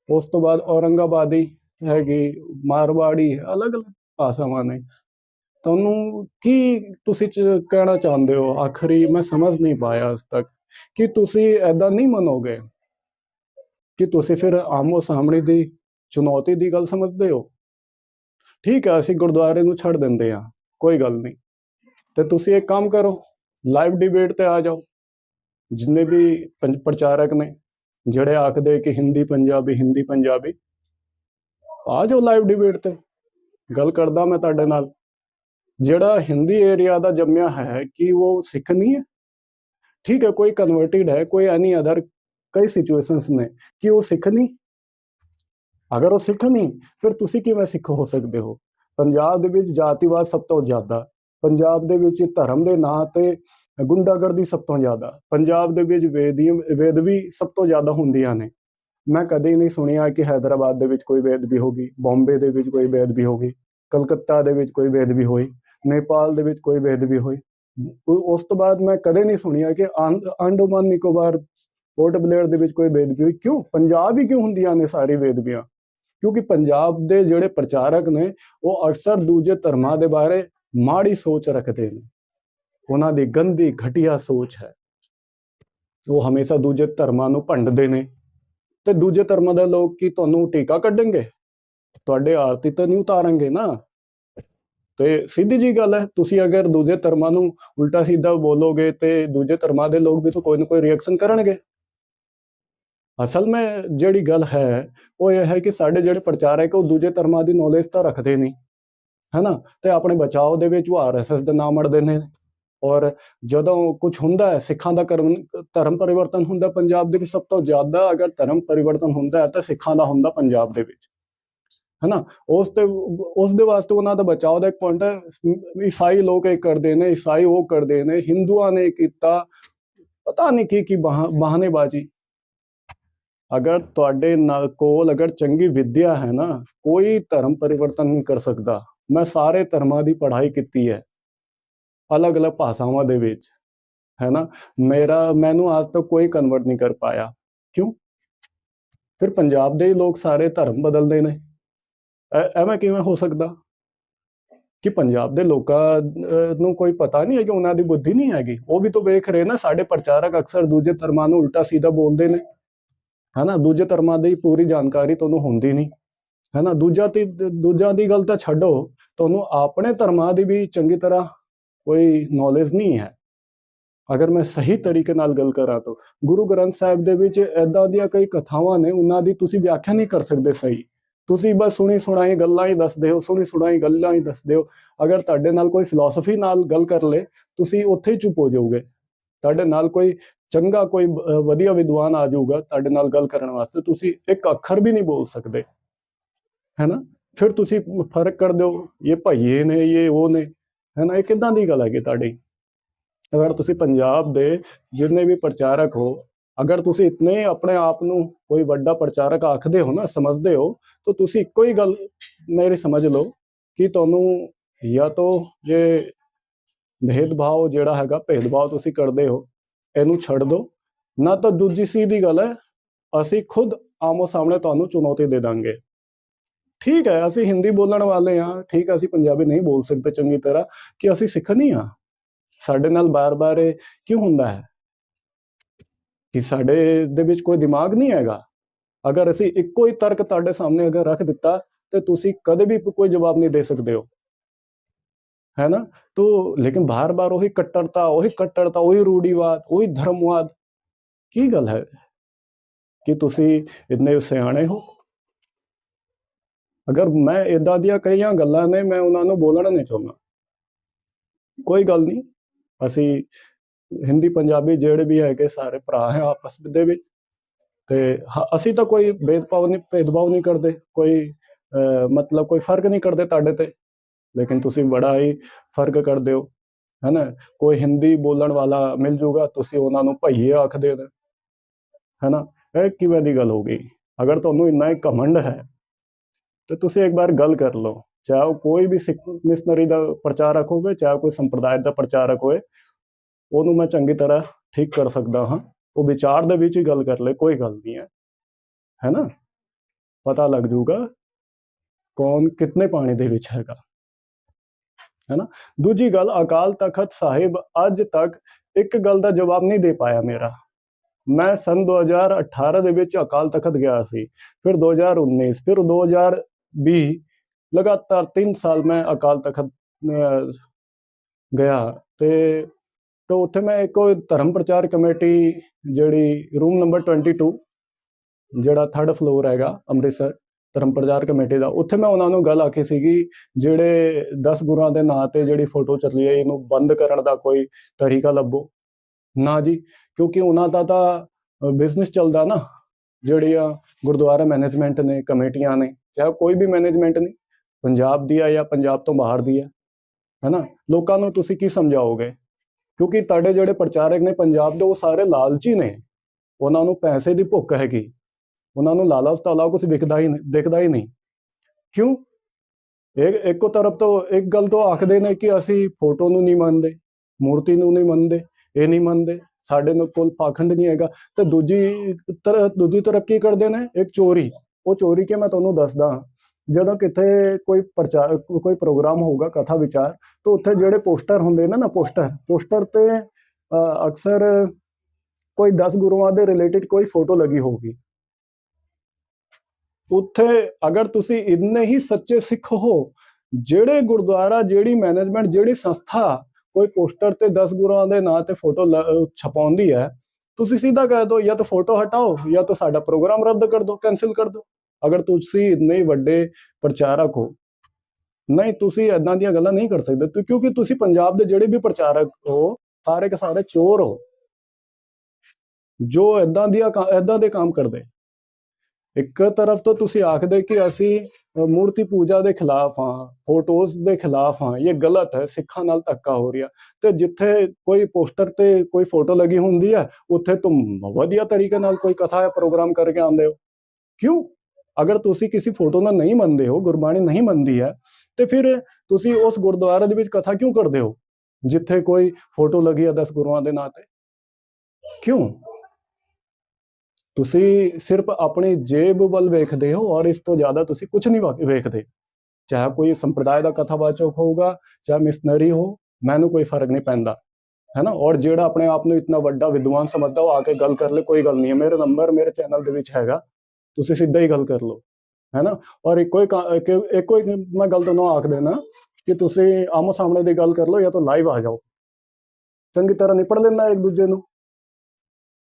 ਉਸ ਤੋਂ ਬਾਅਦ ਔਰੰਗਾਬਾਦੀ ਹੈਗੀ, ਮਾਰਵਾੜੀ, ਅਲੱਗ-ਅਲੱਗ ਭਾਸ਼ਾਵਾਂ ਨੇ। ਤੁਹਾਨੂੰ ਕੀ ਤੁਸੀਂ ਕਹਿਣਾ ਚਾਹੁੰਦੇ ਹੋ? ਆਖਰੀ ਮੈਂ ਸਮਝ ਨਹੀਂ ਪਾਇਆ ਅੱਜ ਤੱਕ। ਕਿ ਤੁਸੀਂ ਐਦਾਂ ਨਹੀਂ ਮੰਨੋਗੇ? ਕਿ ਤੁਸੀਂ ਫਿਰ ਆਮੋ ਸਾਹਮਣੇ ਦੀ ਚੁਣੌਤੀ ਦੀ ਗੱਲ ਸਮਝਦੇ ਹੋ? ਠੀਕ ਹੈ, ਅਸੀਂ ਗੁਰਦੁਆਰੇ ਨੂੰ ਛੱਡ ਦਿੰਦੇ ਹਾਂ, ਕੋਈ ਗੱਲ ਨਹੀਂ। ਤੇ ਤੁਸੀਂ ਇੱਕ ਕੰਮ ਕਰੋ ਲਾਈਵ ਡਿਬੇਟ ਤੇ ਆ ਜਾਓ। ਜਿੰਨੇ ਵੀ ਪੰਜ- ਪ੍ਰਚਾਰਕ ਨੇ, ਜਿਹੜੇ ਆਖਦੇ ਕਿ ਹਿੰਦੀ ਪੰਜਾਬੀ ਹਿੰਦੀ ਪੰਜਾਬੀ, ਆ ਜਾਓ ਲਾਈਵ ਡਿਬੇਟ ਤੇ। ਗੱਲ ਕਰਦਾ ਮੈਂ ਤੁਹਾਡੇ ਨਾਲ। ਜਿਹੜਾ ਹਿੰਦੀ ਏਰੀਆ ਦਾ ਜੰਮਿਆ ਹੈ, ਕਿ ਉਹ ਸਿੱਖ ਨਹੀਂ ਹੈ? ਠੀਕ ਹੈ, ਕੋਈ ਕਨਵਰਟਿਡ ਹੈ, ਕੋਈ ਐਨੀ ਅਦਰ ਕਈ सिचुएशंस ਨੇ, ਕਿ ਉਹ ਸਿੱਖ ਨਹੀਂ? ਅਗਰ ਉਹ ਸਿੱਖ ਨਹੀਂ, ਫਿਰ ਤੁਸੀਂ ਕਿਵੇਂ ਸਿੱਖ ਹੋ ਸਕਦੇ ਹੋ? ਪੰਜਾਬ ਦੇ ਵਿੱਚ ਜਾਤੀਵਾਦ ਸਭ ਤੋਂ ਜ਼ਿਆਦਾ, ਪੰਜਾਬ ਦੇ ਵਿੱਚ ਧਰਮ ਦੇ ਨਾਂ ਤੇ ਗੁੰਡਾਗਰਦੀ ਸਭ ਤੋਂ ਜ਼ਿਆਦਾ, ਪੰਜਾਬ ਦੇ ਵਿੱਚ ਵੇਦੀਮ ਵੇਦਵੀ ਸਭ ਤੋਂ ਜ਼ਿਆਦਾ ਹੁੰਦੀਆਂ ਨੇ। ਮੈਂ ਕਦੇ ਨਹੀਂ ਸੁਣਿਆ ਕਿ ਹైదరాబాద్ ਦੇ ਵਿੱਚ ਕੋਈ ਵੇਦਵੀ ਹੋਗੀ ਬੰਬੇ ਦੇ ਵਿੱਚ ਕੋਈ ਵੇਦਵੀ ਹੋਗੀ ਕਲਕੱਤਾ ਦੇ ਵਿੱਚ ਕੋਈ ਵੇਦਵੀ ਹੋਈ ਨੇਪਾਲ ਦੇ ਵਿੱਚ ਕੋਈ ਵੇਦਵੀ ਹੋਈ। ਉਸ ਤੋਂ ਬਾਅਦ ਮੈਂ ਕਦੇ ਨਹੀਂ ਸੁਣਿਆ ਕਿ ਆਂ- ਅੰਡੋਮਾਨ ਨਿਕੋਬਾਰ ਪੋਰਟ ਬਲੇਅਰ ਦੇ ਵਿੱਚ ਕੋਈ ਬੇਦਬੀ ਹੋਈ। ਕਿਉਂ? ਪੰਜਾਬ ਹੀ ਕਿਉਂ ਹੁੰਦੀਆਂ ਨੇ ਸਾਰੀ ਬੇਦਬੀਆਂ ਕਿਉਂਕਿ ਪੰਜਾਬ ਦੇ ਜਿਹੜੇ ਪ੍ਰਚਾਰਕ ਨੇ, ਉਹ ਅਕਸਰ ਦੂਜੇ ਧਰਮਾਂ ਦੇ ਬਾਰੇ ਮਾੜੀ ਸੋਚ ਰੱਖਦੇ ਨੇ। ਉਹਨਾਂ ਦੀ ਗੰਦੀ, ਘਟੀਆ ਸੋਚ ਹੈ। ਉਹ ਹਮੇਸ਼ਾ ਦੂਜੇ ਧਰਮਾਂ ਨੂੰ ਭੰਡਦੇ ਨੇ। ਤੇ ਦੂਜੇ ਧਰਮਾਂ ਦੇ ਲੋਕ ਕੀ ਤੁਹਾਨੂੰ ਟੀਕਾ ਕੱਢਣਗੇ? ਤੁਹਾਡੇ ਆਰਤੀ ਤਾਂ ਨਹੀਂ ਉਤਾਰਨਗੇ ਨਾ? ਤੇ ਸਿੱਧੀ ਜੀ ਗੱਲ ਹੈ, ਤੁਸੀਂ ਅਗਰ ਦੂਜੇ ਧਰਮਾਂ ਨੂੰ ਉਲਟਾ ਸਿੱਧਾ ਬੋਲੋਗੇ ਤੇ ਦੂਜੇ ਧਰਮਾਂ ਦੇ ਲੋਕ ਵੀ ਤਾਂ ਕੋਈ ਨਾ ਕੋਈ ਰਿਐਕਸ਼ਨ ਕਰਨਗੇ। ਅਸਲ ਵਿੱਚ ਜਿਹੜੀ ਗੱਲ ਹੈ, ਉਹ ਇਹ ਹੈ ਕਿ ਸਾਡੇ ਜਿਹੜੇ ਪ੍ਰਚਾਰਕ ਉਹ ਦੂਜੇ ਧਰਮਾਂ ਦੀ ਨੌਲੇਜ ਤਾਂ ਰੱਖਦੇ ਨਹੀਂ। ਹੈਨਾ? ਤੇ ਆਪਣੇ ਬਚਾਓ ਦੇ ਵਿੱਚ ਉਹ ਆਰਐਸਐਸ ਦੇ ਨਾਮ ਅੜਦੇ ਨੇ। ਔਰ ਜਦੋਂ ਕੁਝ ਹੁੰਦਾ ਹੈ, ਸਿੱਖਾਂ ਦਾ ਕਰਮ, ਧਰਮ ਪਰਿਵਰਤਨ ਹੁੰਦਾ ਪੰਜਾਬ ਦੇ ਵਿੱਚ, ਸਭ ਤੋਂ ਜ਼ਿਆਦਾ ਅਗਰ ਧਰਮ ਪਰਿਵਰਤਨ ਹੁੰਦਾ ਹੈ, ਤਾਂ ਸਿੱਖਾਂ ਦਾ ਹੁੰਦਾ ਪੰਜਾਬ ਦੇ ਵਿੱਚ। ਹੈਨਾ? ਉਸ ਤੇ, ਉਸ ਦੇ ਵਾਸਤੇ ਉਹਨਾਂ ਦਾ ਬਚਾਓ ਦਾ ਇੱਕ ਪੁਆਇੰਟ ਹੈ। ਈਸਾਈ ਲੋਕ ਇਹ ਕਰਦੇ ਨੇ, ਈਸਾਈ ਉਹ ਕਰਦੇ ਨੇ, ਹਿੰਦੂਆਂ ਨੇ ਕੀਤਾ। ਪਤਾ ਨਹੀਂ ਕੀ ਕੀ ਬਹਾ- ਬਹਾਨੇਬਾਜ਼ੀ। ਅਗਰ ਤੁਹਾਡੇ ਨਾਲ ਕੋਲ ਅਗਰ ਚੰਗੀ ਵਿਦਿਆ ਹੈ ਨਾ, ਕੋਈ ਧਰਮ ਪਰਿਵਰਤਨ ਨਹੀਂ ਕਰ ਸਕਦਾ। ਮੈਂ ਸਾਰੇ ਧਰਮਾਂ ਦੀ ਪੜ੍ਹਾਈ ਕੀਤੀ ਹੈ। ਅਲੱਗ-ਅਲੱਗ ਭਾਸ਼ਾਵਾਂ ਦੇ ਵਿੱਚ ਹੈ ਨਾ ਮੇਰਾ, ਮੈਨੂੰ ਅੱਜ ਤੱਕ ਕੋਈ ਕਨਵਰਟ ਨਹੀਂ ਕਰ ਪਾਇਆ। ਕਿਉਂ? ਫਿਰ ਪੰਜਾਬ ਦੇ ਹੀ ਲੋਕ ਸਾਰੇ ਧਰਮ ਬਦਲਦੇ ਨੇ। ਐਵੇਂ ਕਿਵੇਂ ਹੋ ਸਕਦਾ? ਕਿ ਪੰਜਾਬ ਦੇ ਲੋਕਾਂ ਨੂੰ ਕੋਈ ਪਤਾ ਨਹੀਂ ਹੈ ਕਿ ਉਹਨਾਂ ਦੀ ਬੁੱਧੀ ਨਹੀਂ ਹੈਗੀ। ਉਹ ਵੀ ਤਾਂ ਵੇਖ ਰਹੇ ਨਾ, ਸਾਡੇ ਪ੍ਰਚਾਰਕ ਅਕਸਰ ਦੂਜੇ ਧਰਮਾਂ ਨੂੰ ਉਲਟਾ ਸਿੱਧਾ ਬੋਲਦੇ ਨੇ। ਹੈਨਾ, ਦੂਜੇ ਧਰਮਾਂ ਦੀ ਪੂਰੀ ਜਾਣਕਾਰੀ ਤੁਹਾਨੂੰ ਹੁੰਦੀ ਨਹੀਂ। ਹੈਨਾ, ਦੂਜਾ ਤੇ, ਦੂਜਿਆਂ ਦੀ ਗੱਲ ਤਾਂ ਛੱਡੋ ਤੁਹਾਨੂੰ ਆਪਣੇ ਧਰਮਾਂ ਦੀ ਵੀ ਚੰਗੀ ਤਰ੍ਹਾਂ ਕੋਈ ਨੌਲੇਜ ਨਹੀਂ ਹੈ। ਅਗਰ ਮੈਂ ਸਹੀ ਤਰੀਕੇ ਨਾਲ ਗੱਲ ਕਰਾਂ ਤਾਂ। ਗੁਰੂ ਗ੍ਰੰਥ ਸਾਹਿਬ ਦੇ ਵਿੱਚ ਐਦਾਂ ਦੀਆਂ ਕਈ ਕਥਾਵਾਂ ਨੇ, ਉਹਨਾਂ ਦੀ ਤੁਸੀਂ ਵਿਆਖਿਆ ਨਹੀਂ ਕਰ ਸਕਦੇ ਸਹੀ। ਤੁਸੀਂ ਬਸ ਸੁਣੀ ਸੁਣਾਈ ਗੱਲਾਂ ਹੀ ਦੱਸਦੇ ਹੋ, ਸੁਣੀ ਸੁਣਾਈ ਗੱਲਾਂ ਹੀ ਦੱਸਦੇ ਹੋ। ਅਗਰ ਤੁਹਾਡੇ ਨਾਲ ਕੋਈ ਫਿਲਾਸਫੀ ਨਾਲ ਗੱਲ ਕਰ ਲੇ, ਤੁਸੀਂ ਉੱਥੇ ਹੀ ਚੁੱਪ ਹੋ ਜਾਓਗੇ। ਤੁਹਾਡੇ ਨਾਲ ਕੋਈ ਚੰਗਾ, ਕੋਈ ਵਧੀਆ ਵਿਦਵਾਨ ਆ ਜਾਊਗਾ ਤੁਹਾਡੇ ਨਾਲ ਗੱਲ ਕਰਨ ਵਾਸਤੇ। ਤੁਸੀਂ ਇੱਕ ਅੱਖਰ ਵੀ ਨਹੀਂ ਬੋਲ ਸਕਦੇ। ਹੈਨਾ? ਫਿਰ ਤੁਸੀਂ ਫ਼ਰਕ ਕਰ ਦਿਓ, ਇਹ ਭਈਏ ਨੇ, ਇਹ ਉਹ ਨੇ। ਹੈਨਾ? ਇਹ ਕਿਦਾਂ ਦੀ ਗੱਲ ਹੈਗੀ ਤੁਹਾਡੀ? ਅਗਰ ਤੁਸੀਂ ਪੰਜਾਬ ਦੇ ਜਿੰਨੇ ਵੀ ਪ੍ਰਚਾਰਕ ਹੋ ਅਗਰ ਤੁਸੀਂ ਇਤਨੇ ਆਪਣੇ ਆਪ ਨੂੰ ਕੋਈ ਵੱਡਾ ਪ੍ਰਚਾਰਕ ਆਖਦੇ ਹੋ ਨਾ, ਸਮਝਦੇ ਹੋ, ਤਾਂ ਤੁਸੀਂ ਇੱਕੋ ਹੀ ਗੱਲ ਮੇਰੀ ਸਮਝ ਲਓ ਕਿ ਤੁਹਾਨੂੰ ਜਾਂ ਤਾਂ ਜੇ ਭੇਦਭਾਵ ਜਿਹੜਾ ਹੈਗਾ, ਭੇਦਭਾਵ ਤੁਸੀਂ ਕਰਦੇ ਹੋ, ਇਹਨੂੰ ਛੱਡ ਦਿਓ ਨਾ ਤਾਂ ਦੂਜੀ ਸਿੱਧੀ ਗੱਲ ਹੈ, ਅਸੀਂ ਖੁਦ ਆਮੋ ਸਾਹਮਣੇ ਤੁਹਾਨੂੰ ਚੁਣੌਤੀ ਦੇ ਦਾਂਗੇ। ਠੀਕ ਹੈ, ਅਸੀਂ ਹਿੰਦੀ ਬੋਲਣ ਵਾਲੇ ਹਾਂ, ਠੀਕ ਹੈ, ਅਸੀਂ ਪੰਜਾਬੀ ਨਹੀਂ ਬੋਲ ਸਕਦੇ ਚੰਗੀ ਤਰ੍ਹਾਂ, ਕਿ ਅਸੀਂ ਸਿੱਖਣੀ ਨਹੀਂ ਹਾਂ। ਸਾਡੇ ਨਾਲ ਬਾਰ-ਬਾਰ ਇਹ ਕਿਉਂ ਹੁੰਦਾ ਹੈ? ਕਿ ਸਾਡੇ ਦੇ ਵਿੱਚ ਕੋਈ ਦਿਮਾਗ ਨਹੀਂ ਹੈਗਾ। ਅਗਰ ਅਸੀਂ ਇੱਕੋ ਹੀ ਤਰਕ ਤੁਹਾਡੇ ਸਾਹਮਣੇ ਅਗਰ ਰੱਖ ਦਿੱਤਾ, ਤੇ ਤੁਸੀਂ ਕਦੇ ਵੀ ਕੋਈ ਜਵਾਬ ਨਹੀਂ ਦੇ ਸਕਦੇ ਹੋ। ਹੈ ਨਾ? ਤੋ ਲੇਕਿਨ ਬਾਰ-ਬਾਰ ਉਹੀ ਕੱਟੜਤਾ ਉਹੀ ਕੱਟੜਤਾ, ਉਹੀ ਰੂੜੀਵਾਦ ਉਹੀ ਧਰਮਵਾਦ, ਕੀ ਗੱਲ ਹੈ? ਕਿ ਤੁਸੀਂ ਇੰਨੇ ਸਿਆਣੇ ਹੋ? ਅਗਰ ਮੈਂ ਇਦਾਂ ਦੀਆਂ ਕਈਆਂ ਗੱਲਾਂ ਨੇ, ਮੈਂ ਉਹਨਾਂ ਨੂੰ ਬੋਲਣਾ ਨਹੀਂ ਚਾਹੁੰਦਾ। ਕੋਈ ਗੱਲ ਨਹੀਂ। ਅਸੀਂ ਹਿੰਦੀ ਪੰਜਾਬੀ ਜਿਹੜੇ ਵੀ ਹੈਗੇ ਸਾਰੇ ਭਰਾ ਹੈ ਆਪਸ ਦੇ ਵਿੱਚ। ਤੇ ਅਸੀਂ ਤਾਂ ਕੋਈ ਭੇਦਭਾਵ ਨਹੀਂ ਭੇਦਭਾਵ ਨਹੀਂ ਕਰਦੇ, ਕੋਈ ਮਤਲਬ ਕੋਈ ਫ਼ਰਕ ਨਹੀਂ ਕਰਦੇ ਤੁਹਾਡੇ ਤੇ। ਲੇਕਿਨ ਤੁਸੀਂ ਬੜਾ ਹੀ ਫ਼ਰਕ ਕਰਦੇ ਹੋ, ਹੈਨਾ? ਕੋਈ ਹਿੰਦੀ ਬੋਲਣ ਵਾਲਾ ਮਿਲ ਜੂਗਾ, ਤੁਸੀਂ ਉਹਨਾਂ ਨੂੰ ਭਈਏ ਆਖਦੇ ਹੋ ਹੈਨਾ? ਇਹ ਕਿਵੇਂ ਦੀ ਗੱਲ ਹੋ ਗਈ? ਅਗਰ ਤੁਹਾਨੂੰ ਇੰਨਾ ਹੀ ਘਮੰਡ ਹੈ, ਤੇ ਤੁਸੀਂ ਇੱਕ ਵਾਰ ਗੱਲ ਕਰ ਲਓ। ਚਾਹੇ ਉਹ ਕੋਈ ਵੀ ਸਿੱਖ, ਮਿਸ਼ਨਰੀ ਦਾ ਪ੍ਰਚਾਰਕ ਹੋਵੇ ਚਾਹੇ ਕੋਈ ਸੰਪਰਦਾਇ ਦਾ ਪ੍ਰਚਾਰਕ ਹੋਵੇ ਉਹਨੂੰ ਮੈਂ ਚੰਗੀ ਤਰ੍ਹਾਂ ਠੀਕ ਕਰ ਸਕਦਾ ਹਾਂ। ਉਹ ਵਿਚਾਰ ਦੇ ਵਿੱਚ ਹੀ ਗੱਲ ਕਰ ਲੈ ਕੋਈ ਗੱਲ ਨਹੀਂ ਹੈ। ਨਾ ਪਤਾ ਲੱਗ ਜੂਗਾ ਕੌਣ ਕਿਤਨੇ ਪਾਣੀ ਦੇ ਵਿੱਚ ਹੈਗਾ। ਹੈਨਾ? ਦੂਜੀ ਗੱਲ ਅਕਾਲ ਤਖਤ ਸਾਹਿਬ ਅੱਜ ਤੱਕ ਇੱਕ ਗੱਲ ਦਾ ਜਵਾਬ ਨਹੀਂ ਦੇ ਪਾਇਆ ਮੇਰਾ। ਮੈਂ ਸਨ 2018 ਦੇ ਵਿੱਚ ਅਕਾਲ ਤਖਤ ਗਿਆ ਸੀ ਫਿਰ 2019 ਫਿਰ 2020 ਲਗਾਤਾਰ 3 ਸਾਲ ਮੈਂ ਅਕਾਲ ਤਖਤ ਅਹ, ਗਿਆ ਤੇ ਤਾਂ ਉੱਥੇ ਮੈਂ ਇੱਕ ਧਰਮ ਪ੍ਰਚਾਰ ਕਮੇਟੀ ਜਿਹੜੀ ਰੂਮ ਨੰਬਰ 22 ਜਿਹੜਾ ਥਰਡ ਫਲੋਰ ਹੈਗਾ ਅੰਮ੍ਰਿਤਸਰ ਧਰਮ ਪ੍ਰਚਾਰ ਕਮੇਟੀ ਦਾ, ਉੱਥੇ ਮੈਂ ਉਹਨਾਂ ਨੂੰ ਗੱਲ ਆਖੀ ਸੀਗੀ, ਜਿਹੜੇ 10 ਗੁਰੂਆਂ ਦੇ ਨਾਂ ਤੇ ਜਿਹੜੀ ਫੋਟੋ ਚੱਲੀ ਹੈ, ਇਹਨੂੰ ਬੰਦ ਕਰਨ ਦਾ ਕੋਈ ਤਰੀਕਾ ਲੱਭੋ। ਨਾ ਜੀ, ਕਿਉਂਕਿ ਉਹਨਾਂ ਦਾ ਤਾਂ ਬਿਜ਼ਨਸ ਚੱਲਦਾ ਨਾ, ਜਿਹੜੀਆਂ ਗੁਰਦੁਆਰਾ ਮੈਨੇਜਮੈਂਟ ਨੇ, ਕਮੇਟੀਆਂ ਨੇ, ਚਾਹੇ ਕੋਈ ਵੀ ਮੈਨੇਜਮੈਂਟ ਨਹੀਂ ਪੰਜਾਬ ਦੀ ਆ ਜਾਂ ਪੰਜਾਬ ਤੋਂ ਬਾਹਰ ਦੀ ਆ ਹੈਨਾ? ਲੋਕਾਂ ਨੂੰ ਤੁਸੀਂ ਕੀ ਸਮਝਾਓਗੇ? ਕਿਉਂਕਿ ਤੁਹਾਡੇ ਜਿਹੜੇ ਪ੍ਰਚਾਰਕ ਨੇ ਪੰਜਾਬ ਦੇ, ਉਹ ਸਾਰੇ ਲਾਲਚੀ ਨੇ। ਉਹਨਾਂ ਨੂੰ ਪੈਸੇ ਦੀ ਭੁੱਖ ਹੈਗੀ। ਉਹਨਾਂ ਨੂੰ ਲਾਲਚ ਤੋਂ ਇਲਾਵਾ ਕੁਝ ਵਿਕਦਾ ਹੀ ਨਹੀਂ ਦਿਖਦਾ ਹੀ ਨਹੀਂ। ਕਿਉਂ? ਇੱਕ ਇੱਕੋ ਤਰਫ ਤੋਂ, ਇੱਕ ਗੱਲ ਤੋਂ ਆਖਦੇ ਨੇ ਕਿ ਅਸੀਂ ਫੋਟੋ ਨੂੰ ਨਹੀਂ ਮੰਨਦੇ, ਮੂਰਤੀ ਨੂੰ ਨਹੀਂ ਮੰਨਦੇ, ਇਹ ਨਹੀਂ ਮੰਨਦੇ, ਸਾਡੇ ਨਾਲ ਕੋਲ ਪਾਖੰਡ ਨਹੀਂ ਹੈਗਾ। ਤੇ ਦੂਜੀ ਤਰ੍ਹਾਂ, ਦੂਜੀ ਤਰਫ ਕੀ ਕਰਦੇ ਨੇ? ਇੱਕ ਚੋਰੀ। ਉਹ ਚੋਰੀ ਕਿ ਮੈਂ ਤੁਹਾਨੂੰ ਦੱਸਦਾ ਹਾਂ। ਜਦੋਂ ਕਿਤੇ ਕੋਈ ਪ੍ਰਚਾਰ ਕੋਈ ਪ੍ਰੋਗਰਾਮ ਹੋਊਗਾ ਕਥਾ ਵਿਚਾਰ, ਤਾਂ ਉੱਥੇ ਜਿਹੜੇ ਪੋਸਟਰ ਹੁੰਦੇ ਨੇ ਨਾ ਪੋਸਟਰ ਪੋਸਟਰ ਤੇ ਅਕਸਰ ਕੋਈ 10 ਗੁਰੂਆਂ ਦੇ ਰਿਲੇਟਡ ਕੋਈ ਫੋਟੋ ਲੱਗੀ ਹੋਊਗੀ। ਉੱਥੇ ਅਗਰ ਤੁਸੀਂ ਇੰਨੇ ਹੀ ਸੱਚੇ ਸਿੱਖ ਹੋ, ਜਿਹੜੇ ਗੁਰਦੁਆਰਾ, ਜਿਹੜੀ ਮੈਨੇਜਮੈਂਟ ਜਿਹੜੀ ਸੰਸਥਾ ਕੋਈ ਪੋਸਟਰ ਤੇ 10 ਗੁਰੂਆਂ ਦੇ ਨਾਂ ਤੇ ਫੋਟੋ ਛਪਾਉਂਦੀ ਹੈ, ਤੁਸੀਂ ਸਿੱਧਾ ਕਹਿ ਦਿਓ ਜਾਂ ਤਾਂ ਫੋਟੋ ਹਟਾਓ, ਜਾਂ ਤਾਂ ਸਾਡਾ ਪ੍ਰੋਗਰਾਮ ਰੱਦ ਕਰ ਦਿਓ ਕੈਨਸਲ ਕਰ ਦਿਓ ਅਗਰ ਤੁਸੀਂ ਇੰਨੇ ਵੱਡੇ ਪ੍ਰਚਾਰਕ ਹੋ, ਨਹੀਂ, ਤੁਸੀਂ ਇਦਾਂ ਦੀਆਂ ਗੱਲਾਂ ਨਹੀਂ ਕਰ ਸਕਦੇ ਕਿਉਂਕਿ ਤੁਸੀਂ ਪੰਜਾਬ ਦੇ ਜਿਹੜੇ ਵੀ ਪ੍ਰਚਾਰਕ ਹੋ, ਸਾਰੇ ਕੇ ਸਾਰੇ ਚੋਰ ਹੋ, ਜੋ ਇਦਾਂ ਦੀਆਂ ਇਦਾਂ ਦੇ ਕੰਮ ਕਰਦੇ। ਇੱਕ ਤਰਫ ਤੋਂ ਤੁਸੀਂ ਆਖਦੇ ਕਿ ਅਸੀਂ ਮੂਰਤੀ ਪੂਜਾ ਦੇ ਖਿਲਾਫ ਹਾਂ, ਫੋਟੋਜ਼ ਦੇ ਖਿਲਾਫ ਹਾਂ, ਇਹ ਗਲਤ ਹੈ, ਸਿੱਖਾਂ ਨਾਲ ਧੱਕਾ ਹੋ ਰਿਹਾ। ਤੇ ਜਿੱਥੇ ਕੋਈ ਪੋਸਟਰ ਤੇ ਕੋਈ ਫੋਟੋ ਲੱਗੀ ਹੁੰਦੀ ਹੈ, ਉੱਥੇ ਤੁਮ ਵਧੀਆ ਤਰੀਕੇ ਨਾਲ ਕੋਈ ਕਥਾ ਜਾਂ ਪ੍ਰੋਗਰਾਮ ਕਰਕੇ ਆਉਂਦੇ ਹੋ। ਕਿਉਂ? ਅਗਰ ਤੁਸੀਂ ਕਿਸੇ ਫੋਟੋ ਨਾਲ ਨਹੀਂ ਮੰਨਦੇ ਹੋ, ਗੁਰਬਾਣੀ ਨਹੀਂ ਮੰਨਦੀ ਹੈ, ਤੇ ਫਿਰ ਤੁਸੀਂ ਉਸ ਗੁਰਦੁਆਰੇ ਦੇ ਵਿੱਚ ਕਥਾ ਕਿਉਂ ਕਰਦੇ ਹੋ? ਜਿੱਥੇ ਕੋਈ ਫੋਟੋ ਲੱਗੀ ਹੈ 10 ਗੁਰੂਆਂ ਦੇ ਨਾਂ ਤੇ। ਕਿਉਂ? ਤੁਸੀਂ ਸਿਰਫ ਆਪਣੀ ਜੇਬ ਵੱਲ ਵੇਖਦੇ ਹੋ ਔਰ ਇਸ ਤੋਂ ਜ਼ਿਆਦਾ ਤੁਸੀਂ ਕੁਝ ਨਹੀਂ ਵਾ- ਵੇਖਦੇ। ਚਾਹੇ ਕੋਈ ਸੰਪਰਦਾਇ ਦਾ ਕਥਾਵਾਚਕ ਹੋਊਗਾ, ਚਾਹੇ ਮਿਸ਼ਨਰੀ ਹੋ, ਮੈਨੂੰ ਕੋਈ ਫ਼ਰਕ ਨਹੀਂ ਪੈਂਦਾ, ਹੈ ਨਾ? ਔਰ ਜਿਹੜਾ ਆਪਣੇ ਆਪ ਨੂੰ ਇਤਨਾ ਵੱਡਾ ਵਿਦਵਾਨ ਸਮਝਦਾ, ਉਹ ਆ ਕੇ ਗੱਲ ਕਰ ਲੈ, ਕੋਈ ਗੱਲ ਨਹੀਂ ਹੈ। ਮੇਰੇ ਨੰਬਰ ਮੇਰੇ ਚੈਨਲ ਦੇ ਵਿੱਚ ਹੈਗਾ। ਤੁਸੀਂ ਸਿੱਧਾ ਹੀ ਗੱਲ ਕਰ ਲਓ ਹੈ ਨਾ ਔਰ ਇੱਕੋ ਹੀ ਇੱਕ, ਇੱਕੋ ਹੀ ਮੈਂ ਗੱਲ ਤੁਹਾਨੂੰ ਆਖ ਦੇਣਾ ਕਿ ਤੁਸੀਂ ਆਮੋ ਸਾਹਮਣੇ ਦੀ ਗੱਲ ਕਰ ਲਓ ਜਾਂ ਤਾਂ ਲਾਈਵ ਆ ਜਾਓ। ਚੰਗੀ ਤਰ੍ਹਾਂ ਨਿਪੜ ਲੈਣਾ ਇੱਕ ਦੂਜੇ ਨੂੰ।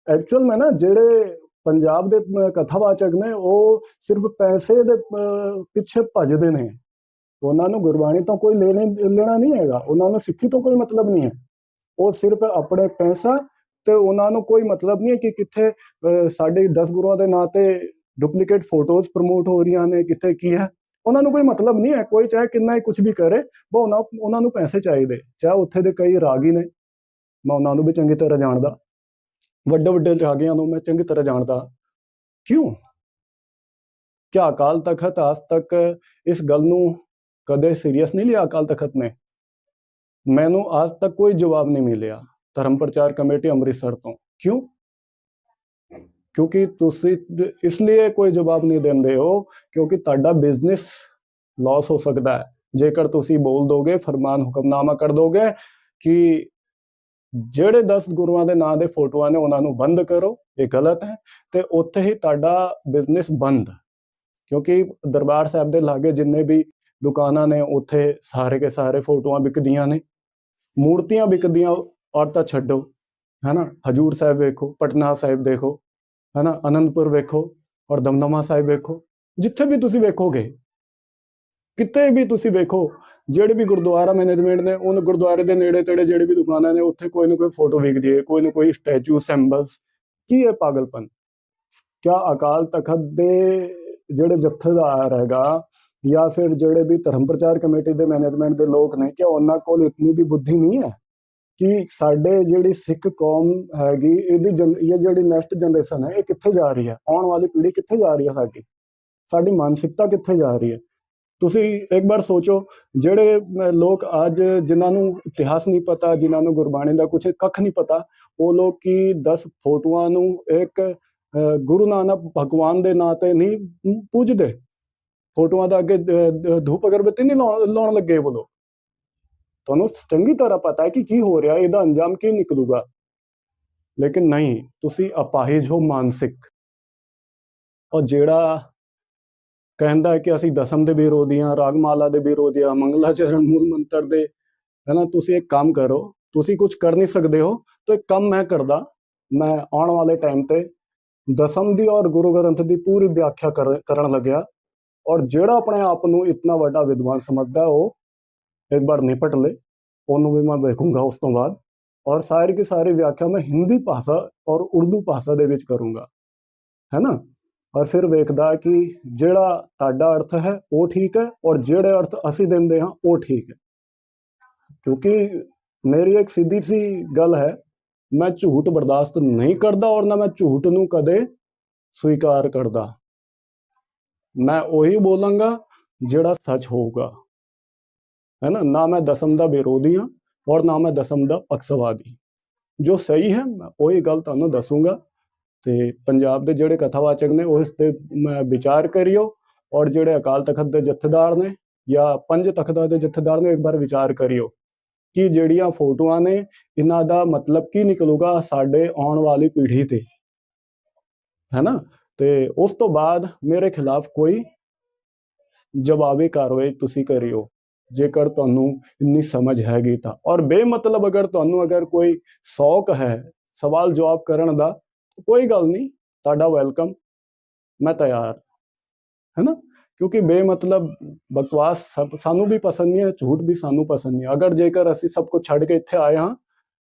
ਐਕਚੁਅਲ ਮੈਂ ਨਾ ਜਿਹੜੇ ਪੰਜਾਬ ਦੇ ਕਥਾਵਾਚਕ ਨੇ, ਉਹ ਸਿਰਫ ਪੈਸੇ ਦੇ ਪਿੱਛੇ ਭੱਜਦੇ ਨੇ। ਉਹਨਾਂ ਨੂੰ ਗੁਰਬਾਣੀ ਤੋਂ ਕੋਈ ਲੈਣੇ, ਲੈਣਾ ਨਹੀਂ ਹੈਗਾ। ਉਹਨਾਂ ਨੂੰ ਸਿੱਖੀ ਤੋਂ ਕੋਈ ਮਤਲਬ ਨਹੀਂ ਹੈ। ਉਹ ਸਿਰਫ ਆਪਣੇ ਪੈਸਾ ਤੇ ਉਹਨਾਂ ਨੂੰ ਕੋਈ ਮਤਲਬ ਨਹੀਂ ਹੈ ਕਿ ਕਿੱਥੇ ਸਾਡੇ 10 ਗੁਰੂਆਂ ਦੇ ਨਾਂ ਤੇ ਡੁਪਲੀਕੇਟ ਫੋਟੋਜ਼ ਪ੍ਰਮੋਟ ਹੋ ਰਹੀਆਂ ਨੇ, ਕਿੱਥੇ ਕੀ ਹੈ? ਉਹਨਾਂ ਨੂੰ ਕੋਈ ਮਤਲਬ ਨਹੀਂ ਹੈ, ਕੋਈ ਚਾਹੇ ਕਿੰਨਾ ਹੀ ਕੁਝ ਵੀ ਕਰੇ ਉਹ ਉਹਨਾਂ ਨੂੰ ਪੈਸੇ ਚਾਹੀਦੇ, ਚਾਹੇ ਉੱਥੇ ਦੇ ਕਈ ਰਾਗੀ ਨੇ, ਮੈਂ ਉਹਨਾਂ ਨੂੰ ਵੀ ਚੰਗੀ ਤਰ੍ਹਾਂ ਜਾਣਦਾ। ਵੱਡੇ ਵੱਡੇ ਰਾਗੀਆਂ ਨੂੰ ਮੈਂ ਚੰਗੀ ਤਰ੍ਹਾਂ ਜਾਣਦਾ। ਕਿਉਂ? ਕਿਆ ਅਕਾਲ ਤਖਤ ਅੱਜ ਤੱਕ ਇਸ ਗੱਲ ਨੂੰ ਕਦੇ ਸੀਰੀਅਸ ਨਹੀਂ ਲਿਆ ਅਕਾਲ ਤਖਤ ਨੇ? ਮੈਨੂੰ ਅੱਜ ਤੱਕ ਕੋਈ ਜਵਾਬ ਨਹੀਂ ਮਿਲਿਆ ਧਰਮ ਪ੍ਰਚਾਰ ਕਮੇਟੀ ਅੰਮ੍ਰਿਤਸਰ ਤੋਂ। ਕਿਉਂ? ਕਿਉਂਕਿ ਤੁਸੀਂ ਇਸ ਲਈ ਕੋਈ ਜਵਾਬ ਨਹੀਂ ਦਿੰਦੇ ਹੋ, ਕਿਉਂਕਿ ਤੁਹਾਡਾ ਬਿਜ਼ਨਸ ਲਾਸ ਹੋ ਸਕਦਾ ਹੈ। ਜੇਕਰ ਤੁਸੀਂ ਬੋਲ ਦੋਗੇ, ਫਰਮਾਨ, ਹੁਕਮਨਾਮਾ ਕਰ ਦੋਗੇ ਕਿ ਜਿਹੜੇ 10 ਗੁਰੂਆਂ ਦੇ ਨਾਂ ਦੇ ਫੋਟੋਆਂ ਨੇ, ਉਹਨਾਂ ਨੂੰ ਬੰਦ ਕਰੋ, ਇਹ ਗਲਤ ਹੈ, ਤੇ ਉੱਥੇ ਹੀ ਤੁਹਾਡਾ ਬਿਜ਼ਨਸ ਬੰਦ। ਕਿਉਂਕਿ ਦਰਬਾਰ ਸਾਹਿਬ ਦੇ ਲਾਗੇ ਜਿੰਨੇ ਵੀ ਦੁਕਾਨਾਂ ਨੇ, ਉੱਥੇ ਸਾਰੇ ਕੇ ਸਾਰੇ ਫੋਟੋਆਂ ਵਿਕਦੀਆਂ ਨੇ। ਮੂਰਤੀਆਂ ਵਿਕਦੀਆਂ ਔਰ ਤਾਂ ਛੱਡੋ, ਹੈਨਾ? ਹਜੂਰ ਸਾਹਿਬ ਵੇਖੋ, ਪਟਨਾ ਸਾਹਿਬ ਦੇਖੋ। ਹੈਨਾ, ਅਨੰਦਪੁਰ ਵੇਖੋ ਔਰ ਦਮਦਮਾ ਸਾਹਿਬ ਵੇਖੋ, ਜਿੱਥੇ ਵੀ ਤੁਸੀਂ ਵੇਖੋਗੇ, ਕਿਤੇ ਵੀ ਤੁਸੀਂ ਵੇਖੋ, ਜਿਹੜੇ ਵੀ ਗੁਰਦੁਆਰਾ ਮੈਨੇਜਮੈਂਟ ਨੇ, ਉਹਨਾਂ ਗੁਰਦੁਆਰੇ ਦੇ ਨੇੜੇ ਤੇੜੇ ਜਿਹੜੇ ਵੀ ਦੁਕਾਨਾਂ ਨੇ, ਉੱਥੇ ਕੋਈ ਨਾ ਕੋਈ ਫੋਟੋ ਵਿਕਦੀ ਹੈ ਕੋਈ ਨਾ ਕੋਈ ਸਟੈਚੂ ਸਿੰਬਲਸ ਕੀ ਹੈ ਪਾਗਲਪਨ? ਕਿਆ ਅਕਾਲ ਤਖਤ ਦੇ ਜਿਹੜੇ ਜਥੇਦਾਰ ਹੈਗਾ, ਜਾਂ ਫਿਰ ਜਿਹੜੇ ਵੀ ਧਰਮ ਪ੍ਰਚਾਰ ਕਮੇਟੀ ਦੇ ਮੈਨੇਜਮੈਂਟ ਦੇ ਲੋਕ ਨੇ ਕਿ ਉਹਨਾਂ ਕੋਲ ਇਤਨੀ ਵੀ ਬੁੱਧੀ ਨਹੀਂ ਹੈ? ਕਿ ਸਾਡੇ ਜਿਹੜੀ ਸਿੱਖ ਕੌਮ ਹੈਗੀ, ਇਹਦੀ ਜਨ- ਇਹ ਜਿਹੜੀ ਨੈਕਸਟ ਜਨਰੇਸ਼ਨ ਹੈ, ਇਹ ਕਿੱਥੇ ਜਾ ਰਹੀ ਹੈ? ਆਉਣ ਵਾਲੀ ਪੀੜ੍ਹੀ ਕਿੱਥੇ ਜਾ ਰਹੀ ਹੈ ਸਾਡੀ? ਸਾਡੀ ਮਾਨਸਿਕਤਾ ਕਿੱਥੇ ਜਾ ਰਹੀ ਹੈ? ਤੁਸੀਂ ਇੱਕ ਵਾਰ ਸੋਚੋ, ਜਿਹੜੇ ਲੋਕ ਅੱਜ ਜਿਨ੍ਹਾਂ ਨੂੰ ਇਤਿਹਾਸ ਨਹੀਂ ਪਤਾ, ਜਿਨ੍ਹਾਂ ਨੂੰ ਗੁਰਬਾਣੀ ਦਾ ਕੁਝ ਕੱਖ ਨਹੀਂ ਪਤਾ, ਉਹ ਲੋਕ ਕੀ 10 ਫੋਟੋਆਂ ਨੂੰ ਇੱਕ ਗੁਰੂ ਨਾਨਕ ਭਗਵਾਨ ਦੇ ਨਾਂ ਤੇ ਨਹੀਂ ਪੂਜਦੇ? ਫੋਟੋਆਂ ਦਾ ਅੱਗੇ ਧੂਪ ਅਗਰਬੱਤੀ ਨਹੀਂ ਲਾਉਣ ਲਾਉਣ ਲੱਗੇ ਉਹ ਲੋਕ। ਤੁਹਾਨੂੰ ਚੰਗੀ ਤਰ੍ਹਾਂ ਪਤਾ ਹੈ ਕਿ ਕੀ ਹੋ ਰਿਹਾ, ਇਹਦਾ ਅੰਜਾਮ ਕੀ ਨਿਕਲੂਗਾ। ਲੇਕਿਨ ਨਹੀਂ, ਤੁਸੀਂ ਅਪਾਹਿਜ ਹੋ ਮਾਨਸਿਕ। ਔਰ ਜਿਹੜਾ ਕਹਿੰਦਾ ਹੈ ਕਿ ਅਸੀਂ ਦਸਮ ਦੇ ਵਿਰੋਧੀ ਹਾਂ, ਰਾਗਮਾਲਾ ਦੇ ਵਿਰੋਧੀ ਹਾਂ, ਮੰਗਲਾਚਰਨ ਮੂਲ ਮੰਤਰ ਦੇ, ਹੈ ਤੁਸੀਂ ਇੱਕ ਕੰਮ ਕਰੋ, ਤੁਸੀਂ ਕੁਝ ਕਰ ਨਹੀਂ ਸਕਦੇ ਹੋ, ਤਾਂ ਇੱਕ ਕੰਮ ਮੈਂ ਕਰਦਾ, ਮੈਂ ਆਉਣ ਵਾਲੇ ਟਾਈਮ ਤੇ ਦਸਮ ਦੀ ਔਰ ਗੁਰੂ ਗ੍ਰੰਥ ਦੀ ਪੂਰੀ ਵਿਆਖਿਆ ਕਰ- ਕਰਨ ਲੱਗਿਆ। ਔਰ ਜਿਹੜਾ ਆਪਣੇ ਆਪ ਨੂੰ ਇਤਨਾ ਵੱਡਾ ਵਿਦਵਾਨ ਸਮਝਦਾ, ਉਹ ਇੱਕ ਵਾਰ ਨਿਪਟ ਲੈ ਉਹਨੂੰ ਵੀ ਮੈਂ ਵੇਖੂੰਗਾ ਉਸ ਤੋਂ ਬਾਅਦ ਔਰ ਸਾਰੀ ਕੀ ਸਾਰੀ ਵਿਆਖਿਆ ਮੈਂ ਹਿੰਦੀ ਭਾਸ਼ਾ ਔਰ ਉਰਦੂ ਭਾਸ਼ਾ ਦੇ ਵਿੱਚ ਕਰੂੰਗਾ ਹੈ ਨਾ ਔਰ ਫਿਰ ਵੇਖਦਾ ਕਿ ਜਿਹੜਾ ਤੁਹਾਡਾ ਅਰਥ ਹੈ ਉਹ ਠੀਕ ਹੈ ਔਰ ਜਿਹੜੇ ਅਰਥ ਅਸੀਂ ਦਿੰਦੇ ਹਾਂ ਉਹ ਠੀਕ ਹੈ ਕਿਉਂਕਿ ਮੇਰੀ ਇੱਕ ਸਿੱਧੀ ਸੀ ਗੱਲ ਹੈ ਮੈਂ ਝੂਠ ਬਰਦਾਸ਼ਤ ਨਹੀਂ ਕਰਦਾ ਔਰ ਨਾ ਮੈਂ ਝੂਠ ਨੂੰ ਕਦੇ ਸਵੀਕਾਰ ਕਰਦਾ ਮੈਂ ਉਹੀ ਬੋਲਾਂਗਾ ਜਿਹੜਾ ਸੱਚ ਹੋਊਗਾ ਹੈ ਨਾ? ਨਾ ਮੈਂ ਦਸਮ ਦਾ ਵਿਰੋਧੀ ਹਾਂ ਔਰ ਨਾ ਮੈਂ ਦਸਮ ਦਾ ਪੱਖਵਾਦੀ ਜੋ ਸਹੀ ਹੈ, ਮੈਂ ਉਹੀ ਗੱਲ ਤੁਹਾਨੂੰ ਦੱਸੂਗਾ ਤੇ ਪੰਜਾਬ ਦੇ ਜਿਹੜੇ ਕਥਾਵਾਚਕ ਨੇ, ਉਹ ਇਸ ਤੇ ਮੈਂ ਵਿਚਾਰ ਕਰਿਓ ਔਰ ਜਿਹੜੇ ਅਕਾਲ ਤਖਤ ਦੇ ਜਥੇਦਾਰ ਨੇ ਜਾਂ ਪੰਜ ਤਖਤਾਂ ਦੇ ਜਥੇਦਾਰ ਨੇ, ਇੱਕ ਵਾਰ ਵਿਚਾਰ ਕਰਿਓ ਕਿ ਜਿਹੜੀਆਂ ਫੋਟੋਆਂ ਨੇ, ਇਹਨਾਂ ਦਾ ਮਤਲਬ ਕੀ ਨਿਕਲੂਗਾ ਸਾਡੇ ਆਉਣ ਵਾਲੀ ਪੀੜ੍ਹੀ ਤੇ, ਹੈ ਨਾ? ਤੇ ਉਸ ਤੋਂ ਬਾਅਦ ਮੇਰੇ ਖਿਲਾਫ ਕੋਈ ਜਵਾਬੀ ਕਾਰਵਾਈ ਤੁਸੀਂ ਕਰਿਓ। ਜੇਕਰ ਤੁਹਾਨੂੰ ਇੰਨੀ ਸਮਝ ਹੈਗੀ ਤਾਂ। ਔਰ ਬੇਮਤਲਬ ਅਗਰ ਤੁਹਾਨੂੰ ਅਗਰ ਕੋਈ ਸ਼ੌਕ ਹੈ, ਸਵਾਲ ਜਵਾਬ ਕਰਨ ਦਾ, ਕੋਈ ਗੱਲ ਨਹੀਂ, ਤੁਹਾਡਾ ਵੈਲਕਮ, ਮੈਂ ਤਿਆਰ। ਹੈ ਨਾ ਕਿਉਂਕਿ ਬੇਮਤਲਬ ਬਕਵਾਸ ਸਭ, ਸਾਨੂੰ ਵੀ ਪਸੰਦ ਨਹੀਂ ਹੈ, ਝੂਠ ਵੀ ਸਾਨੂੰ ਪਸੰਦ ਨਹੀਂ ਹੈ। ਅਗਰ ਜੇਕਰ ਅਸੀਂ ਸਭ ਕੁਝ ਛੱਡ ਕੇ ਇੱਥੇ ਆਏ ਹਾਂ,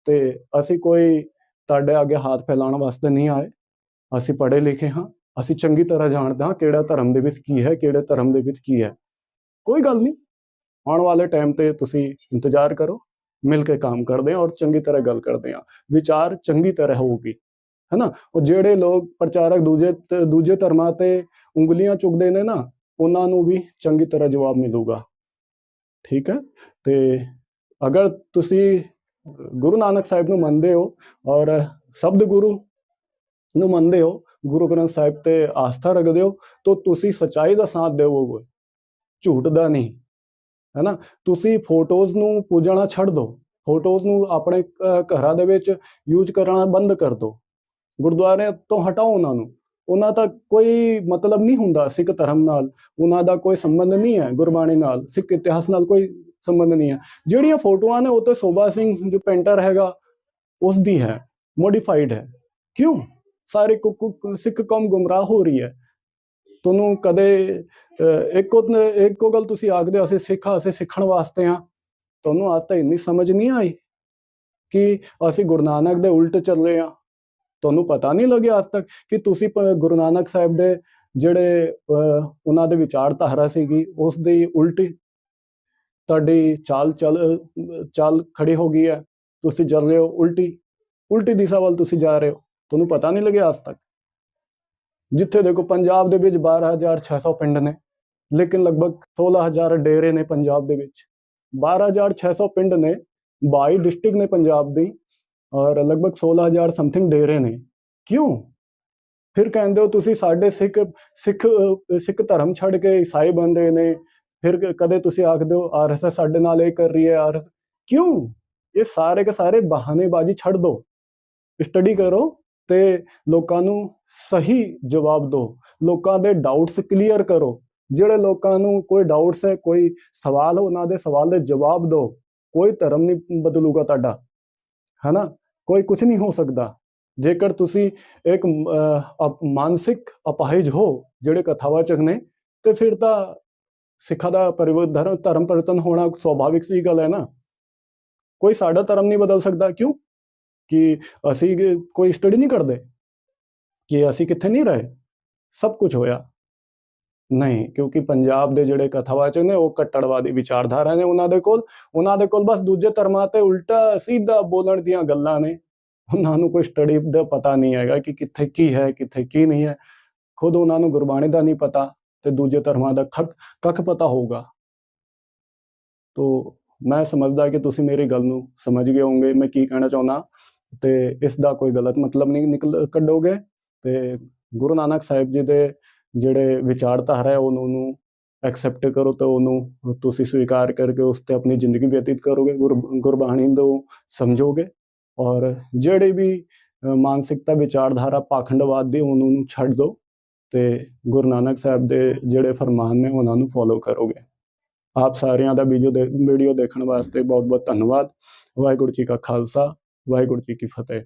ਤੇ ਅਸੀਂ ਕੋਈ ਤੁਹਾਡੇ ਅੱਗੇ ਹੱਥ ਫੈਲਾਉਣ ਵਾਸਤੇ ਨਹੀਂ ਆਏ। ਅਸੀਂ ਪੜ੍ਹੇ ਲਿਖੇ ਹਾਂ, ਅਸੀਂ ਚੰਗੀ ਤਰ੍ਹਾਂ ਜਾਣਦੇ ਹਾਂ ਕਿਹੜਾ ਧਰਮ ਦੇ ਵਿੱਚ ਕੀ ਹੈ, ਕਿਹੜੇ ਧਰਮ ਦੇ ਵਿੱਚ ਕੀ ਹੈ। ਕੋਈ ਗੱਲ ਨਹੀਂ। ਆਉਣ ਵਾਲੇ ਟਾਈਮ ਤੇ ਤੁਸੀਂ ਇੰਤਜ਼ਾਰ ਕਰੋ, ਮਿਲ ਕੇ ਕੰਮ ਕਰਦੇ ਹਾਂ ਔਰ ਚੰਗੀ ਤਰ੍ਹਾਂ ਗੱਲ ਕਰਦੇ ਹਾਂ। ਵਿਚਾਰ ਚੰਗੀ ਤਰ੍ਹਾਂ ਹੋਊਗੀ, ਹੈਨਾ? ਉਹ ਜਿਹੜੇ ਲੋਕ ਪ੍ਰਚਾਰਕ ਦੂਜੇ ਦੂਜੇ ਧਰਮਾਂ ਤੇ ਉਂਗਲੀਆਂ ਚੁੱਕਦੇ ਨੇ ਨਾ, ਉਹਨਾਂ ਨੂੰ ਵੀ ਚੰਗੀ ਤਰ੍ਹਾਂ ਜਵਾਬ ਮਿਲੂਗਾ। ਠੀਕ ਹੈ? ਤੇ ਅਗਰ ਤੁਸੀਂ ਗੁਰੂ ਨਾਨਕ ਸਾਹਿਬ ਨੂੰ ਮੰਨਦੇ ਹੋ ਔਰ ਸ਼ਬਦ ਗੁਰੂ ਨੂੰ ਮੰਨਦੇ ਹੋ, ਗੁਰੂ ਗ੍ਰੰਥ ਸਾਹਿਬ ਤੇ ਆਸਥਾ ਰੱਖਦੇ ਹੋ, ਤਾਂ ਤੁਸੀਂ ਸਚਾਈ ਦਾ ਸਾਥ ਦੇਵੋਗੇ। ਝੂਠ ਦਾ ਨਹੀਂ। ਹੈ ਤੁਸੀਂ ਫੋਟੋਜ਼ ਨੂੰ ਪੂਜਣਾ ਛੱਡ ਦਿਓ ਫੋਟੋਜ਼ ਨੂੰ ਆਪਣੇ ਘਰਾਂ ਦੇ ਵਿੱਚ ਯੂਜ਼ ਕਰਨਾ ਬੰਦ ਕਰ ਦਿਓ ਗੁਰਦੁਆਰੇ ਤੋਂ ਹਟਾਓ ਉਹਨਾਂ ਨੂੰ। ਉਹਨਾਂ ਦਾ ਕੋਈ ਮਤਲਬ ਨਹੀਂ ਹੁੰਦਾ ਸਿੱਖ ਧਰਮ ਨਾਲ। ਉਹਨਾਂ ਦਾ ਕੋਈ ਸੰਬੰਧ ਨਹੀਂ ਹੈ ਗੁਰਬਾਣੀ ਨਾਲ। ਸਿੱਖ ਇਤਿਹਾਸ ਨਾਲ ਕੋਈ ਸੰਬੰਧ ਨਹੀਂ ਹੈ। ਜਿਹੜੀਆਂ ਫੋਟੋਆਂ ਨੇ ਉਹ ਤੇ ਸੋਭਾ ਸਿੰਘ ਜੋ ਪੇਂਟਰ ਹੈਗਾ ਉਸ ਦੀ ਹੈ। ਮੋਡੀਫਾਈਡ ਹੈ। ਕਿਉਂ? ਸਾਰੇ ਸਿੱਖ ਕੌਮ ਗੁੰਮਰਾਹ ਹੋ ਰਹੀ ਹੈ। ਤੁਹਾਨੂੰ ਕਦੇ ਇੱਕੋ ਇੱਕੋ ਗੱਲ ਤੁਸੀਂ ਆਖਦੇ ਹੋ ਅਸੀਂ ਸਿੱਖ ਹਾਂ, ਅਸੀਂ ਸਿੱਖਣ ਵਾਸਤੇ ਹਾਂ। ਤੁਹਾਨੂੰ ਅੱਜ ਤੱਕ ਇੰਨੀ ਸਮਝ ਨਹੀਂ ਆਈ ਕਿ ਅਸੀਂ ਗੁਰੂ ਨਾਨਕ ਦੇ ਉਲਟ ਚੱਲੇ ਹਾਂ? ਤੁਹਾਨੂੰ ਪਤਾ ਨਹੀਂ ਲੱਗਿਆ ਅੱਜ ਤੱਕ ਕਿ ਤੁਸੀਂ ਗੁਰੂ ਨਾਨਕ ਸਾਹਿਬ ਦੇ ਜਿਹੜੇ ਅਹ, ਉਹਨਾਂ ਦੇ ਵਿਚਾਰਧਾਰਾ ਸੀਗੀ ਉਸ ਦੀ ਉਲਟੀ ਤੁਹਾਡੀ ਚਾਲ ਚੱਲ ਚਾਲ ਖੜੀ ਹੋ ਗਈ ਹੈ। ਤੁਸੀਂ ਚੱਲ ਰਹੇ ਹੋ ਉਲਟੀ। ਉਲਟੀ ਦਿਸ਼ਾ ਵੱਲ ਤੁਸੀਂ ਜਾ ਰਹੇ ਹੋ। ਤੁਹਾਨੂੰ ਪਤਾ ਨਹੀਂ ਲੱਗਿਆ ਅੱਜ ਤੱਕ? ਜਿੱਥੇ ਦੇਖੋ ਪੰਜਾਬ ਦੇ ਵਿੱਚ 12600 ਪਿੰਡ ਨੇ, ਲੇਕਿਨ ਲਗਭਗ 16000 ਡੇਰੇ ਨੇ ਪੰਜਾਬ ਦੇ ਵਿੱਚ। 12600 ਪਿੰਡ ਨੇ 22 ਡਿਸਟ੍ਰਿਕਟ ਨੇ ਪੰਜਾਬ ਦੀ, ਔਰ ਲਗਭਗ 16000 ਸਮਥਿੰਗ ਡੇਰੇ ਨੇ। ਕਿਉਂ? ਫਿਰ ਕਹਿੰਦੇ ਹੋ ਤੁਸੀਂ ਸਾਡੇ ਸਿੱਖ ਸਿੱਖ ਸਿੱਖ ਧਰਮ ਛੱਡ ਕੇ ਈਸਾਈ ਬਣ ਰਹੇ ਨੇ, ਫਿਰ ਕਦੇ ਤੁਸੀਂ ਆਖਦੇ ਹੋ ਆਰਐਸਐਸ ਸਾਡੇ ਨਾਲ ਇਹ ਕਰ ਰਹੀ ਹੈ, ਆਰ ਕਿਉਂ? ਇਹ ਸਾਰੇ ਕੇ ਸਾਰੇ ਬਹਾਨੇਬਾਜ਼ੀ ਛੱਡ ਦਿਓ ਸਟੱਡੀ ਕਰੋ ਤੇ ਲੋਕਾਂ ਨੂੰ ਸਹੀ ਜਵਾਬ ਦਿਓ। ਲੋਕਾਂ ਦੇ ਡਾਊਟਸ ਕਲੀਅਰ ਕਰੋ। ਜਿਹੜੇ ਲੋਕਾਂ ਨੂੰ ਕੋਈ ਡਾਊਟਸ ਹੈ, ਕੋਈ ਸਵਾਲ ਉਹਨਾਂ ਦੇ ਸਵਾਲ ਦੇ ਜਵਾਬ ਦਿਓ। ਕੋਈ ਧਰਮ ਨਹੀਂ ਬਦਲੂਗਾ ਤੁਹਾਡਾ, ਹਨਾ? ਕੋਈ ਕੁਝ ਨਹੀਂ ਹੋ ਸਕਦਾ। ਜੇਕਰ ਤੁਸੀਂ ਇੱਕ ਅਪ- ਮਾਨਸਿਕ ਅਪਾਹਿਜ ਹੋ, ਜਿਹੜੇ ਕਥਾਵਾਚਕ ਨੇ, ਤੇ ਫਿਰ ਤਾਂ ਸਿੱਖਾਂ ਦਾ ਪਰਿਵਰਤਨ ਧਰਮ ਪਰਿਵਰਤਨ ਹੋਣਾ ਸੁਭਾਵਿਕ ਸੀ ਗੱਲ ਹੈ ਨਾ। ਕੋਈ ਸਾਡਾ ਧਰਮ ਨਹੀਂ ਬਦਲ ਸਕਦਾ। ਕਿਉਂ? ਕਿ ਅਸੀਂ ਕੋਈ ਸਟੱਡੀ ਨਹੀਂ ਕਰਦੇ ਕਿ ਅਸੀਂ ਕਿੱਥੇ ਨਹੀਂ ਰਹੇ। ਸਭ ਕੁਝ ਹੋਇਆ। ਨਹੀਂ, ਕਿਉਂਕਿ ਪੰਜਾਬ ਦੇ ਜਿਹੜੇ ਕਥਾਵਾਚਕ ਨੇ, ਉਹ ਕੱਟੜਵਾਦੀ ਵਿਚਾਰਧਾਰਾ ਨੇ ਉਹਨਾਂ ਦੇ ਕੋਲ। ਉਹਨਾਂ ਦੇ ਕੋਲ ਬਸ ਦੂਜੇ ਧਰਮਾਂ ਤੇ ਉਲਟਾ ਸਿੱਧਾ ਬੋਲਣ ਦੀਆਂ ਗੱਲਾਂ ਨੇ। ਉਹਨਾਂ ਨੂੰ ਕੋਈ ਸਟੱਡੀ ਦਾ ਪਤਾ ਨਹੀਂ ਹੈਗਾ ਕਿ ਕਿੱਥੇ ਕੀ ਹੈ, ਕਿੱਥੇ ਕੀ ਨਹੀਂ ਹੈ। ਖੁਦ ਉਹਨਾਂ ਨੂੰ ਗੁਰਬਾਣੀ ਦਾ ਨਹੀਂ ਪਤਾ ਤੇ ਦੂਜੇ ਧਰਮਾਂ ਦਾ ਖੱਕ, ਕੱਖ ਪਤਾ ਹੋਊਗਾ। ਤੋ ਮੈਂ ਸਮਝਦਾ ਕਿ ਤੁਸੀਂ ਮੇਰੀ ਗੱਲ ਨੂੰ ਸਮਝ ਗਏ ਹੋਵੋਗੇ। ਮੈਂ ਕੀ ਕਹਿਣਾ ਚਾਹੁੰਦਾ ਤੇ ਇਸ ਦਾ ਕੋਈ ਗਲਤ ਮਤਲਬ ਨਹੀਂ ਨਿਕਲ ਕੱਢੋਗੇ। ਤੇ ਗੁਰੂ ਨਾਨਕ ਸਾਹਿਬ ਜੀ ਦੇ ਜਿਹੜੇ ਵਿਚਾਰਧਾਰਾ ਹੈ, ਉਹਨੂੰ ਨੂੰ ਐਕਸੈਪਟ ਕਰੋ ਤੇ ਉਹਨੂੰ ਤੁਸੀਂ ਸਵੀਕਾਰ ਕਰਕੇ ਉਸ ਤੇ ਆਪਣੀ ਜ਼ਿੰਦਗੀ ਬਤੀਤ ਕਰੋਗੇ। ਗੁਰ- ਗੁਰਬਾਣੀ ਨੂੰ ਸਮਝੋਗੇ ਔਰ ਜਿਹੜੇ ਵੀ ਮਾਨਸਿਕਤਾ ਵਿਚਾਰਧਾਰਾ ਪਾਖੰਡਵਾਦ ਦੀ, ਉਹਨੂੰ ਨੂੰ ਛੱਡ ਦਿਓ ਤੇ ਗੁਰੂ ਨਾਨਕ ਸਾਹਿਬ ਦੇ ਜਿਹੜੇ ਫਰਮਾਨ ਨੇ, ਉਹਨਾਂ ਨੂੰ ਫੋਲੋ ਕਰੋਗੇ। ਆਪ ਸਾਰਿਆਂ ਦਾ ਵੀਡੀਓ ਦੇ ਵੀਡੀਓ ਦੇਖਣ ਵਾਸਤੇ ਬਹੁਤ ਬਹੁਤ ਧੰਨਵਾਦ। ਵਾਹਿਗੁਰੂ ਜੀ ਕਾ ਖਾਲਸਾ। ਵਾਹਿਗੁਰੂ ਜੀ ਕੀ ਫਤਿਹ।